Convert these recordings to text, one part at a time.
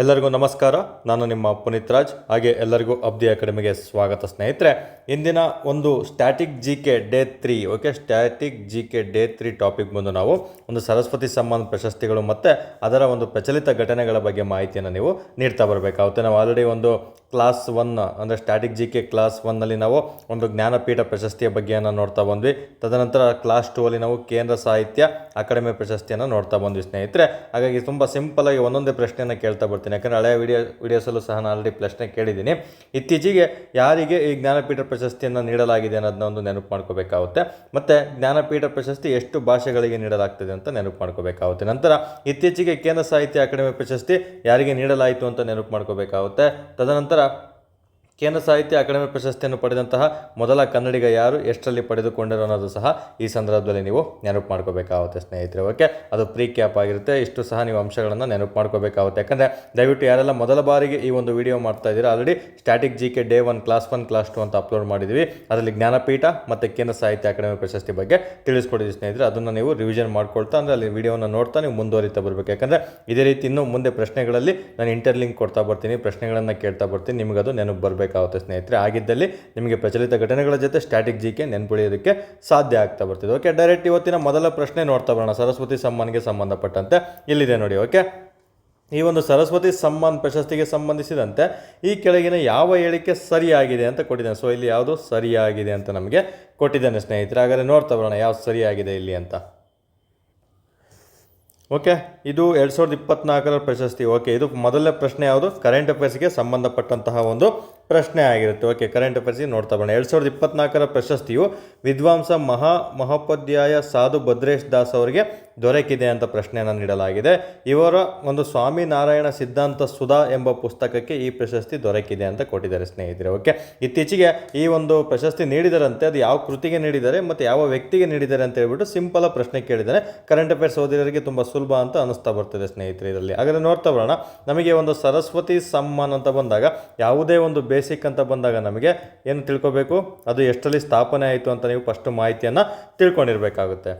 ಎಲ್ಲರಿಗೂ ನಮಸ್ಕಾರ. ನಾನು ನಿಮ್ಮ ಪುನೀತ್ ರಾಜ್. ಹಾಗೆ ಎಲ್ಲರಿಗೂ ಅಬ್ದಿ ಅಕಾಡೆಮಿಗೆ ಸ್ವಾಗತ ಸ್ನೇಹಿತರೆ. ಇಂದಿನ ಒಂದು static G K day three okay static G K day three topic ಬಂದು ನಾವು ಒಂದು ಸರಸ್ವತಿ ಸಮ್ಮಾನ್ ಪ್ರಶಸ್ತಿಗಳು ಮತ್ತು ಅದರ ಒಂದು ಪ್ರಚಲಿತ ಘಟನೆಗಳ ಬಗ್ಗೆ ಮಾಹಿತಿಯನ್ನು ನೀವು ನೀಡ್ತಾ ಬರಬೇಕಾಗುತ್ತೆ. ನಾವು ಆಲ್ರೆಡಿ ಒಂದು ಕ್ಲಾಸ್ ಒನ್ ಅಂದರೆ ಸ್ಟ್ಯಾಟಿಕ್ ಜಿ ಕೆ ಕ್ಲಾಸ್ ಒನ್ನಲ್ಲಿ ನಾವು ಒಂದು ಜ್ಞಾನಪೀಠ ಪ್ರಶಸ್ತಿಯ ಬಗ್ಗೆಯನ್ನು ನೋಡ್ತಾ ಬಂದ್ವಿ. ತದನಂತರ ಕ್ಲಾಸ್ ಟೂ ಅಲ್ಲಿ ನಾವು ಕೇಂದ್ರ ಸಾಹಿತ್ಯ ಅಕಾಡೆಮಿ ಪ್ರಶಸ್ತಿಯನ್ನು ನೋಡ್ತಾ ಬಂದ್ವಿ ಸ್ನೇಹಿತರೆ. ಹಾಗಾಗಿ ತುಂಬ ಸಿಂಪಲ್ ಆಗಿ ಒಂದೊಂದೇ ಪ್ರಶ್ನೆಯನ್ನು ಕೇಳ್ತಾ ಬರ್ತೀನಿ ಯಾಕಂದರೆ ಹಳೆಯ ವಿಡಿಯೋ ವಿಡಿಯೋಸಲ್ಲೂ ಸಹ ನಾನು ಆಲ್ರೆಡಿ ಪ್ರಶ್ನೆ ಕೇಳಿದ್ದೀನಿ. ಇತ್ತೀಚೆಗೆ ಯಾರಿಗೆ ಈ ಜ್ಞಾನಪೀಠ ಪ್ರಶಸ್ತಿಯನ್ನು ನೀಡಲಾಗಿದೆ ಅನ್ನೋದನ್ನ ಒಂದು ನೆನಪು ಮಾಡ್ಕೋಬೇಕಾಗುತ್ತೆ. ಮತ್ತು ಜ್ಞಾನಪೀಠ ಪ್ರಶಸ್ತಿ ಎಷ್ಟು ಭಾಷೆಗಳಿಗೆ ನೀಡಲಾಗ್ತದೆ ಅಂತ ನೆನಪು ಮಾಡ್ಕೋಬೇಕಾಗುತ್ತೆ. ನಂತರ ಇತ್ತೀಚೆಗೆ ಕೇಂದ್ರ ಸಾಹಿತ್ಯ ಅಕಾಡೆಮಿ ಪ್ರಶಸ್ತಿ ಯಾರಿಗೆ ನೀಡಲಾಯಿತು ಅಂತ ನೆನಪು ಮಾಡ್ಕೋಬೇಕಾಗುತ್ತೆ. ತದನಂತರ ಕೇಂದ್ರ ಸಾಹಿತ್ಯ ಅಕಾಡೆಮಿ ಪ್ರಶಸ್ತಿಯನ್ನು ಪಡೆದಂತಹ ಮೊದಲ ಕನ್ನಡಿಗ ಯಾರು, ಎಷ್ಟರಲ್ಲಿ ಪಡೆದುಕೊಂಡರು ಅನ್ನೋದು ಸಹ ಈ ಸಂದರ್ಭದಲ್ಲಿ ನೀವು ನೆನಪು ಮಾಡ್ಕೋಬೇಕಾಗುತ್ತೆ ಸ್ನೇಹಿತರೆ. ಓಕೆ, ಅದು ಪ್ರೀ ಕ್ಯಾಪ್ ಆಗಿರುತ್ತೆ. ಇಷ್ಟು ಸಹ ನೀವು ಅಂಶಗಳನ್ನು ನೆನಪು ಮಾಡ್ಕೋಬೇಕಾಗುತ್ತೆ. ಯಾಕಂದರೆ ದಯವಿಟ್ಟು ಯಾರೆಲ್ಲ ಮೊದಲ ಬಾರಿಗೆ ಈ ಒಂದು ವಿಡಿಯೋ ಮಾಡ್ತಾ ಇದ್ದೀರಾ already static G K day one class one class two ಅಂತ ಅಪ್ಲೋಡ್ ಮಾಡಿದ್ದೀವಿ ಅದರಲ್ಲಿ ಜ್ಞಾನಪೀಠ ಮತ್ತು ಕೇಂದ್ರ ಸಾಹಿತ್ಯ ಅಕಾಡೆಮಿ ಪ್ರಶಸ್ತಿ ಬಗ್ಗೆ ತಿಳಿಸ್ಕೊಡಿದ್ವಿ ಸ್ನೇಹಿತರೆ. ಅದನ್ನು ನೀವು ರಿವಿಷನ್ ಮಾಡ್ಕೊಳ್ತಾ, ಅಂದರೆ ಅಲ್ಲಿ ವಿಡಿಯೋನ ನೋಡ್ತಾ ನೀವು ಮುಂದುವರಿತಾ ಬರಬೇಕು. ಯಾಕಂದರೆ ಇದೇ ರೀತಿ ಇನ್ನೂ ಮುಂದೆ ಪ್ರಶ್ನೆಗಳಲ್ಲಿ ನಾನು ಇಂಟರ್ಲಿಂಕ್ ಕೊಡ್ತಾ ಬರ್ತೀನಿ, ಪ್ರಶ್ನೆಗಳನ್ನು ಕೇಳ್ತಾ ಬರ್ತೀನಿ, ನಿಮಗದು ನೆನಪು ಬರಬೇಕಾಗುತ್ತೆ ಸ್ನೇಹಿತರೆ. ಆಗಿದ್ದಲ್ಲಿ ನಿಮಗೆ ಪ್ರಚಲಿತ ಘಟನೆಗಳ ಜೊತೆ ಸ್ಟ್ಯಾಟಿಕ್ ಜಿ ಕೆ ನೆನ್ಪುಳಿಯೋದಕ್ಕೆ ಸಾಧ್ಯ ಆಗ್ತಾ ಬರ್ತಿದೆ. ಓಕೆ ಡೈರೆಕ್ಟ್ ಇವತ್ತಿನ ಮೊದಲ ಪ್ರಶ್ನೆ ನೋಡ್ತಾ ಬರೋಣ. ಸರಸ್ವತಿ ಸಮ್ಮಾನ್ಗೆ ಸಂಬಂಧಪಟ್ಟಂತೆ. ಇಲ್ಲಿದೆ ನೋಡಿ ಓಕೆ ಈ ಒಂದು ಸರಸ್ವತಿ ಸಮ್ಮಾನ್ ಪ್ರಶಸ್ತಿಗೆ ಸಂಬಂಧಿಸಿದಂತೆ ಈ ಕೆಳಗಿನ ಯಾವ ಹೇಳಿಕೆ ಸರಿಯಾಗಿದೆ ಅಂತ ಕೊಟ್ಟಿದ್ದಾನೆ. ಸೊ ಇಲ್ಲಿ ಯಾವುದು ಸರಿಯಾಗಿದೆ ಅಂತ ನಮಗೆ ಕೊಟ್ಟಿದ್ದಾನೆ ಸ್ನೇಹಿತರೆ. ಹಾಗಾದರೆ ನೋಡ್ತಾ ಬರೋಣ, ಯಾವ್ದು ಸರಿಯಾಗಿದೆ ಇಲ್ಲಿ ಅಂತ. ಓಕೆ ಇದು ಎರಡು ಸಾವಿರದ ಇಪ್ಪತ್ನಾಲ್ಕರ ಪ್ರಶಸ್ತಿ. ಓಕೆ ಇದು ಮೊದಲನೇ ಪ್ರಶ್ನೆ ಯಾವುದು? ಕರೆಂಟ್ ಅಫೇರ್ಸ್ಗೆ ಸಂಬಂಧಪಟ್ಟಂತಹ ಒಂದು ಪ್ರಶ್ನೆ ಆಗಿರುತ್ತೆ. ಓಕೆ ಕರೆಂಟ್ ಅಫೇರ್ಸಿಗೆ ನೋಡ್ತಾ ಬರೋಣ. ಎರಡು ಸಾವಿರದ ಇಪ್ಪತ್ನಾಲ್ಕರ ಪ್ರಶಸ್ತಿಯು ವಿದ್ವಾಂಸ ಮಹಾ ಮಹೋಪಾಧ್ಯಾಯ ಸಾಧು ಭದ್ರೇಶ್ ದಾಸ್ ಅವರಿಗೆ ದೊರಕಿದೆ ಅಂತ ಪ್ರಶ್ನೆಯನ್ನು ನೀಡಲಾಗಿದೆ. ಇವರ ಒಂದು ಸ್ವಾಮಿನಾರಾಯಣ ಸಿದ್ಧಾಂತ ಸುಧಾ ಎಂಬ ಪುಸ್ತಕಕ್ಕೆ ಈ ಪ್ರಶಸ್ತಿ ದೊರಕಿದೆ ಅಂತ ಕೊಟ್ಟಿದ್ದಾರೆ ಸ್ನೇಹಿತರೆ. ಓಕೆ ಇತ್ತೀಚೆಗೆ ಈ ಒಂದು ಪ್ರಶಸ್ತಿ ನೀಡಿದರಂತೆ, ಅದು ಯಾವ ಕೃತಿಗೆ ನೀಡಿದ್ದಾರೆ ಮತ್ತು ಯಾವ ವ್ಯಕ್ತಿಗೆ ನೀಡಿದ್ದಾರೆ ಅಂತ ಹೇಳ್ಬಿಟ್ಟು ಸಿಂಪಲ್ ಪ್ರಶ್ನೆ ಕೇಳಿದ್ದಾರೆ. ಕರೆಂಟ್ ಅಫೇರ್ಸ್ ಓದಿರೋರಿಗೆ ತುಂಬ ಸುಲಭ ಅಂತ ಅನಿಸ್ತಾ ಬರ್ತದೆ ಸ್ನೇಹಿತರೆ ಇದರಲ್ಲಿ. ಹಾಗಾದರೆ ನೋಡ್ತಾ ಬರೋಣ. ನಮಗೆ ಒಂದು ಸರಸ್ವತಿ ಸಮ್ಮಾನ್ ಅಂತ ಬಂದಾಗ ಯಾವುದೇ ಒಂದು ಬೇಸಿಕ್ ಅಂತ ಬಂದಾಗ ನಮಗೆ ಏನು ತಿಳ್ಕೊಬೇಕು? ಅದು ಎಷ್ಟರಲ್ಲಿ ಸ್ಥಾಪನೆ ಆಯಿತು ಅಂತ ನೀವು ಫಸ್ಟು ಮಾಹಿತಿಯನ್ನು ತಿಳ್ಕೊಂಡಿರಬೇಕಾಗುತ್ತೆ.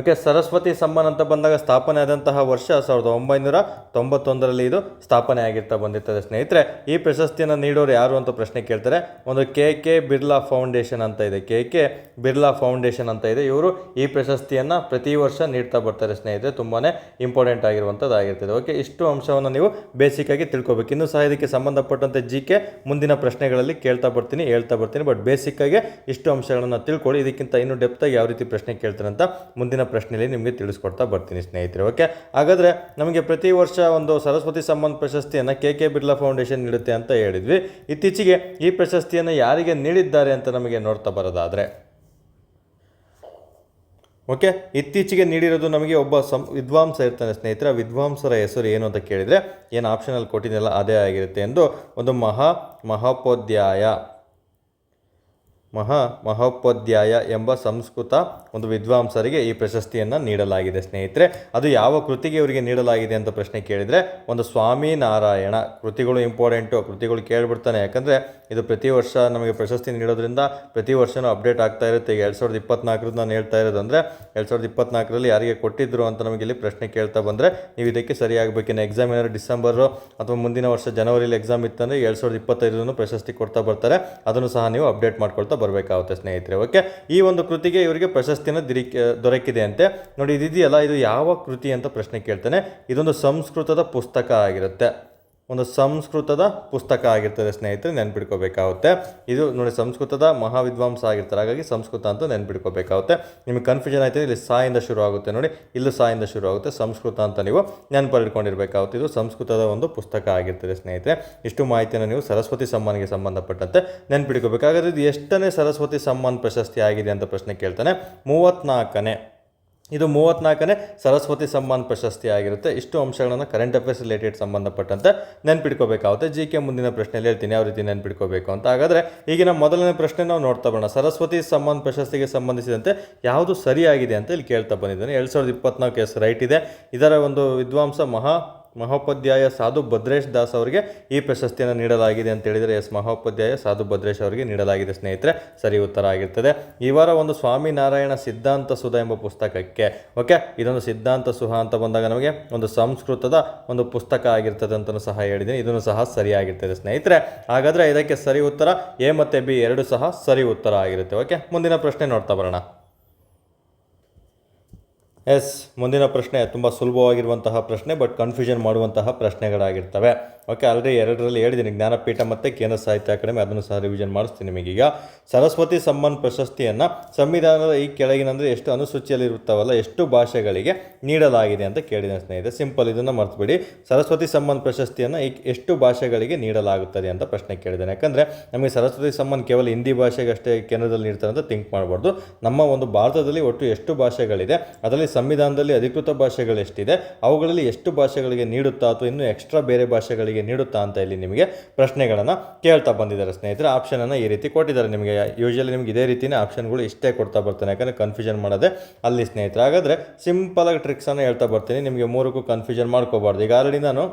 ಓಕೆ, ಸರಸ್ವತಿ ಸಮ್ಮಾನ್ ಅಂತ ಬಂದಾಗ ಸ್ಥಾಪನೆ ಆದಂತಹ ವರ್ಷ ಸಾವಿರದ ಒಂಬೈನೂರ ತೊಂಬತ್ತೊಂದರಲ್ಲಿ ಇದು ಸ್ಥಾಪನೆ ಆಗಿರ್ತಾ ಬಂದಿರ್ತದೆ. ಸ್ನೇಹಿತರೆ, ಈ ಪ್ರಶಸ್ತಿಯನ್ನು ನೀಡೋರು ಯಾರು ಅಂತ ಪ್ರಶ್ನೆ ಕೇಳ್ತಾರೆ. ಒಂದು ಕೆ ಕೆ ಬಿರ್ಲಾ ಫೌಂಡೇಶನ್ ಅಂತ ಇದೆ. ಕೆ ಕೆ ಬಿರ್ಲಾ ಫೌಂಡೇಶನ್ ಅಂತ ಇದೆ. ಇವರು ಈ ಪ್ರಶಸ್ತಿಯನ್ನು ಪ್ರತಿ ವರ್ಷ ನೀಡ್ತಾ ಬರ್ತಾರೆ ಸ್ನೇಹಿತರೆ. ತುಂಬಾ ಇಂಪಾರ್ಟೆಂಟ್ ಆಗಿರುವಂಥದ್ದು ಆಗಿರ್ತದೆ ಓಕೆ, ಇಷ್ಟು ಅಂಶವನ್ನು ನೀವು ಬೇಸಿಕ್ ಆಗಿ ತಿಳ್ಕೊಬೇಕು. ಇನ್ನೂ ಸಹ ಇದಕ್ಕೆ ಸಂಬಂಧಪಟ್ಟಂತೆ ಜಿ ಕೆ ಮುಂದಿನ ಪ್ರಶ್ನೆಗಳಲ್ಲಿ ಕೇಳ್ತಾ ಬರ್ತೀನಿ, ಹೇಳ್ತಾ ಬರ್ತೀನಿ. ಬಟ್ ಬೇಸಿಕ್ಕಾಗಿ ಇಷ್ಟು ಅಂಶಗಳನ್ನು ತಿಳ್ಕೊಳ್ಳಿ. ಇದಕ್ಕಿಂತ ಇನ್ನೂ ಡೆಪ್ತಾಗಿ ಯಾವ ರೀತಿ ಪ್ರಶ್ನೆ ಕೇಳ್ತಾರೆ ಅಂತ ಮುಂದಿನ ಪ್ರಶ್ನೆಯಲ್ಲಿ ನಿಮಗೆ ತಿಳಿಸ್ಕೊಡ್ತಾ ಬರ್ತೀನಿ ಸ್ನೇಹಿತರೆ, ಓಕೆ? ಹಾಗಾದರೆ ನಮಗೆ ಪ್ರತಿ ವರ್ಷ ಒಂದು ಸರಸ್ವತಿ ಸಂಬಂಧ ಪ್ರಶಸ್ತಿಯನ್ನು ಕೆ ಕೆ ಬಿರ್ಲಾ ಫೌಂಡೇಶನ್ ನೀಡುತ್ತೆ ಅಂತ ಹೇಳಿದ್ವಿ. ಇತ್ತೀಚೆಗೆ ಈ ಪ್ರಶಸ್ತಿಯನ್ನು ಯಾರಿಗೆ ನೀಡಿದ್ದಾರೆ ಅಂತ ನಮಗೆ ನೋಡ್ತಾ ಬರೋದಾದರೆ, ಓಕೆ? ಇತ್ತೀಚೆಗೆ ನೀಡಿರೋದು ನಮಗೆ ಒಬ್ಬ ಸಂ, ವಿದ್ವಾಂಸ ಇರ್ತಾನೆ ಸ್ನೇಹಿತರೆ ವಿದ್ವಾಂಸರ ಹೆಸರು ಏನು ಅಂತ ಕೇಳಿದರೆ, ಏನು ಆಪ್ಷನಲ್ಲಿ ಕೊಟ್ಟಿದ್ದೆಲ್ಲ ಅದೇ ಆಗಿರುತ್ತೆ ಎಂದು ಒಂದು ಮಹಾ ಮಹೋಪಾಧ್ಯಾಯ ಮಹಾ ಮಹೋಪಾಧ್ಯಾಯ ಎಂಬ ಸಂಸ್ಕೃತ ಒಂದು ವಿದ್ವಾಂಸರಿಗೆ ಈ ಪ್ರಶಸ್ತಿಯನ್ನು ನೀಡಲಾಗಿದೆ, ಸ್ನೇಹಿತರೆ. ಅದು ಯಾವ ಕೃತಿಗೆ ಇವರಿಗೆ ನೀಡಲಾಗಿದೆ ಅಂತ ಪ್ರಶ್ನೆ ಕೇಳಿದರೆ, ಒಂದು ಸ್ವಾಮಿನಾರಾಯಣ ಕೃತಿಗಳು ಇಂಪಾರ್ಟೆಂಟು ಕೃತಿಗಳು ಕೇಳಿಬಿಡ್ತಾನೆ. ಯಾಕಂದರೆ ಇದು ಪ್ರತಿ ವರ್ಷ ನಮಗೆ ಪ್ರಶಸ್ತಿ ನೀಡೋದ್ರಿಂದ ಪ್ರತಿ ವರ್ಷವೂ ಅಪ್ಡೇಟ್ ಆಗ್ತಾ ಇರುತ್ತೆ. ಈಗ ಎರಡು ಸಾವಿರದ ಇಪ್ಪತ್ನಾಲ್ಕರದ್ದು ನಾನು ಹೇಳ್ತಾ ಇರೋದಂದರೆ ಎರಡು ಸಾವಿರದ ಇಪ್ಪತ್ನಾಲ್ಕರಲ್ಲಿ ಯಾರಿಗೆ ಕೊಟ್ಟಿದ್ದರು ಅಂತ ನಮಗೆ ಇಲ್ಲಿ ಪ್ರಶ್ನೆ ಕೇಳ್ತಾ ಬಂದರೆ, ನೀವು ಇದಕ್ಕೆ ಸರಿಯಾಗಬೇಕಿನ್ನು ಎಕ್ಸಾಮ್ ಏನಾದ್ರು ಡಿಸೆಂಬರು ಅಥವಾ ಮುಂದಿನ ವರ್ಷ ಜನವರಿಲಿ ಎಕ್ಸಾಮ್ ಇತ್ತಂದರೆ ಎರಡು ಸಾವಿರದ ಇಪ್ಪತ್ತೈದರನ್ನು ಪ್ರಶಸ್ತಿ ಕೊಡ್ತಾ ಬರ್ತಾರೆ. ಅದನ್ನು ಸಹ ನೀವು ಅಪ್ಡೇಟ್ ಮಾಡ್ಕೊಳ್ತಾ ಬರಬೇಕಾಗುತ್ತೆ ಸ್ನೇಹಿತರೆ ಓಕೆ ಈ ಒಂದು ಕೃತಿಗೆ ಇವರಿಗೆ ಪ್ರಶಸ್ತಿನ ದಿರಿ ದೊರಕಿದೆ ಅಂತೆ ನೋಡಿ, ಇದಿದೆಯಲ್ಲ, ಇದು ಯಾವ ಕೃತಿ ಅಂತ ಪ್ರಶ್ನೆ ಕೇಳ್ತಾನೆ. ಇದೊಂದು ಸಂಸ್ಕೃತದ ಪುಸ್ತಕ ಆಗಿರುತ್ತೆ. ಒಂದು ಸಂಸ್ಕೃತದ ಪುಸ್ತಕ ಆಗಿರ್ತದೆ, ಸ್ನೇಹಿತರೆ, ನೆನ್ಪಿಡ್ಕೋಬೇಕಾಗುತ್ತೆ. ಇದು ನೋಡಿ, ಸಂಸ್ಕೃತದ ಮಹಾವಿದ್ವಾಂಸ ಆಗಿರ್ತಾರೆ. ಹಾಗಾಗಿ ಸಂಸ್ಕೃತ ಅಂತ ನೆನ್ಪಿಡ್ಕೋಬೇಕಾಗುತ್ತೆ. ನಿಮಗೆ ಕನ್ಫ್ಯೂಷನ್ ಆಯ್ತು ಇಲ್ಲಿ ಸಾಯಿಂದ ಶುರು ಆಗುತ್ತೆ ನೋಡಿ. ಇಲ್ಲೂ ಸಾಯಿಂದ ಶುರು ಆಗುತ್ತೆ. ಸಂಸ್ಕೃತ ಅಂತ ನೀವು ನೆನಪಲ್ಲಿಟ್ಕೊಂಡಿರ್ಬೇಕಾಗುತ್ತೆ. ಇದು ಸಂಸ್ಕೃತದ ಒಂದು ಪುಸ್ತಕ ಆಗಿರ್ತದೆ, ಸ್ನೇಹಿತರೆ. ಇಷ್ಟು ಮಾಹಿತಿಯನ್ನು ನೀವು ಸರಸ್ವತಿ ಸಮ್ಮಾನಿಗೆ ಸಂಬಂಧಪಟ್ಟಂತೆ ನೆನ್ಪಿಡ್ಕೋಬೇಕಾಗುತ್ತೆ. ಇದು ಎಷ್ಟನೇ ಸರಸ್ವತಿ ಸಮ್ಮಾನ್ ಪ್ರಶಸ್ತಿ ಆಗಿದೆ ಅಂತ ಪ್ರಶ್ನೆ ಕೇಳ್ತಾನೆ. ಮೂವತ್ತ್ನಾಲ್ಕನೇ ಇದು ಮೂವತ್ತ್ನಾಲ್ಕನೇ ಸರಸ್ವತಿ ಸಮ್ಮಾನ್ ಪ್ರಶಸ್ತಿ ಆಗಿರುತ್ತೆ. ಇಷ್ಟು ಅಂಶಗಳನ್ನು ಕರೆಂಟ್ ಅಫೇರ್ಸ್ ರಿಲೇಟೆಡ್ ಸಂಬಂಧಪಟ್ಟಂತೆ ನೆನ್ಪಿಟ್ಕೋಬೇಕಾಗುತ್ತೆ. ಜಿ ಕೆ ಮುಂದಿನ ಪ್ರಶ್ನೆಯಲ್ಲಿ ಹೇಳ್ತೀನಿ ಯಾವ ರೀತಿ ನೆನ್ಪಿಟ್ಕೋಬೇಕು ಅಂತ. ಹಾಗಾದರೆ ಈಗಿನ ಮೊದಲನೇ ಪ್ರಶ್ನೆ ನಾವು ನೋಡ್ತಾ ಬರೋಣ. ಸರಸ್ವತಿ ಸಮ್ಮಾನ್ ಪ್ರಶಸ್ತಿಗೆ ಸಂಬಂಧಿಸಿದಂತೆ ಯಾವುದು ಸರಿಯಾಗಿದೆ ಅಂತ ಇಲ್ಲಿ ಕೇಳ್ತಾ ಬಂದಿದ್ದಾನೆ. ಎರಡು ಸಾವಿರದ ಇಪ್ಪತ್ನಾಲ್ಕು ಎಸ್ ರೈಟ್ ಇದೆ. ಇದರ ಒಂದು ವಿದ್ವಾಂಸ ಮಹಾ ಮಹೋಪಾಧ್ಯಾಯ ಸಾಧು ಭದ್ರೇಶ್ ದಾಸ್ ಅವರಿಗೆ ಈ ಪ್ರಶಸ್ತಿಯನ್ನು ನೀಡಲಾಗಿದೆ ಅಂತ ಹೇಳಿದರೆ, ಎಸ್ ಮಹೋಪಾಧ್ಯಾಯ ಸಾಧು ಭದ್ರೇಶ್ ಅವರಿಗೆ ನೀಡಲಾಗಿದೆ ಸ್ನೇಹಿತರೆ. ಸರಿ, ಉತ್ತರ ಆಗಿರ್ತದೆ. ಈ ವಾರ ಒಂದು ಸ್ವಾಮಿನಾರಾಯಣ ಸಿದ್ಧಾಂತ ಸುಧ ಎಂಬ ಪುಸ್ತಕಕ್ಕೆ, ಓಕೆ? ಇದೊಂದು ಸಿದ್ಧಾಂತ ಸುಹ ಅಂತ ಬಂದಾಗ ನಮಗೆ ಒಂದು ಸಂಸ್ಕೃತದ ಒಂದು ಪುಸ್ತಕ ಆಗಿರ್ತದೆ ಅಂತಲೂ ಸಹ ಹೇಳಿದ್ದೀನಿ. ಇದನ್ನು ಸಹ ಸರಿಯಾಗಿರ್ತದೆ ಸ್ನೇಹಿತರೆ. ಹಾಗಾದರೆ ಇದಕ್ಕೆ ಸರಿ ಉತ್ತರ ಎ ಮತ್ತು ಬಿ ಎರಡು ಸಹ ಸರಿ ಉತ್ತರ ಆಗಿರುತ್ತೆ, ಓಕೆ? ಮುಂದಿನ ಪ್ರಶ್ನೆ ನೋಡ್ತಾ ಬರೋಣ. ಎಸ್ ಮುಂದಿನ ಪ್ರಶ್ನೆ ತುಂಬ ಸುಲಭವಾಗಿರುವಂತಹ ಪ್ರಶ್ನೆ ಬಟ್ ಕನ್ಫ್ಯೂಷನ್ ಮಾಡುವಂತಹ ಪ್ರಶ್ನೆಗಳಾಗಿರ್ತವೆ. ಓಕೆ, ಆಲ್ರೆಡಿ ಎರಡರಲ್ಲಿ ಹೇಳಿದ್ದೀನಿ, ಜ್ಞಾನಪೀಠ ಮತ್ತು ಕೇಂದ್ರ ಸಾಹಿತ್ಯ ಅಕಾಡೆಮಿ, ಅದನ್ನು ಸಹ ರಿವಿಷನ್ ಮಾಡಿಸ್ತೀನಿ ನಿಮಗೀಗ ಸರಸ್ವತಿ ಸಮ್ಮಾನ್ ಪ್ರಶಸ್ತಿಯನ್ನು ಸಂವಿಧಾನದ ಈ ಕೆಳಗಿನಂದರೆ ಎಷ್ಟು ಅನುಸೂಚಿಯಲ್ಲಿ ಇರುತ್ತವಲ್ಲ ಎಷ್ಟು ಭಾಷೆಗಳಿಗೆ ನೀಡಲಾಗಿದೆ ಅಂತ ಕೇಳಿದ್ದೇನೆ ಸ್ನೇಹಿತರೆ. ಸಿಂಪಲ್ ಇದನ್ನು ಮರ್ತುಬಿಡಿ. ಸರಸ್ವತಿ ಸಮ್ಮಾನ್ ಪ್ರಶಸ್ತಿಯನ್ನು ಈ ಎಷ್ಟು ಭಾಷೆಗಳಿಗೆ ನೀಡಲಾಗುತ್ತದೆ ಅಂತ ಪ್ರಶ್ನೆ ಕೇಳಿದ್ದೇನೆ. ಯಾಕಂದರೆ ನಮಗೆ ಸರಸ್ವತಿ ಸಮ್ಮಾನ್ ಕೇವಲ ಹಿಂದಿ ಭಾಷೆಗೆ ಅಷ್ಟೇ ಕೇಂದ್ರದಲ್ಲಿ ನೀಡ್ತಾರೆ ಅಂತ ಥಿಂಕ್ ಮಾಡಬಾರ್ದು. ನಮ್ಮ ಒಂದು ಭಾರತದಲ್ಲಿ ಒಟ್ಟು ಎಷ್ಟು ಭಾಷೆಗಳಿದೆ, ಅದರಲ್ಲಿ ಸಂವಿಧಾನದಲ್ಲಿ ಅಧಿಕೃತ ಭಾಷೆಗಳು ಎಷ್ಟಿದೆ, ಅವುಗಳಲ್ಲಿ ಎಷ್ಟು ಭಾಷೆಗಳಿಗೆ ನೀಡುತ್ತಾ ಅಥವಾ ಇನ್ನೂ ಎಕ್ಸ್ಟ್ರಾ ಬೇರೆ ಭಾಷೆಗಳಿಗೆ ನೀಡುತ್ತಾ ಅಂತ ಇಲ್ಲಿ ನಿಮಗೆ ಪ್ರಶ್ನೆಗಳನ್ನು ಕೇಳ್ತಾ ಬಂದಿದ್ದಾರೆ ಸ್ನೇಹಿತರೆ. ಆಪ್ಷನನ್ನು ಈ ರೀತಿ ಕೊಟ್ಟಿದ್ದಾರೆ ನಿಮಗೆ. ಯೂಶಲಿ ನಿಮ್ಗೆ ಇದೇ ರೀತಿಯೇ ಆಪ್ಷನ್ಗಳು ಇಷ್ಟೇ ಕೊಡ್ತಾ ಬರ್ತಾನೆ. ಯಾಕಂದರೆ ಕನ್ಫ್ಯೂಷನ್ ಮಾಡೋದೇ ಅಲ್ಲಿ ಸ್ನೇಹಿತರೆ. ಹಾಗಾದರೆ ಸಿಂಪಲಾಗಿ ಟ್ರಿಕ್ಸನ್ನು ಹೇಳ್ತಾ ಬರ್ತೀನಿ. ನಿಮಗೆ ಮೂರಕ್ಕೂ ಕನ್ಫ್ಯೂಷನ್ ಮಾಡ್ಕೋಬಾರ್ದು. ಈಗ ಆಲ್ರೆಡಿ ನಾನು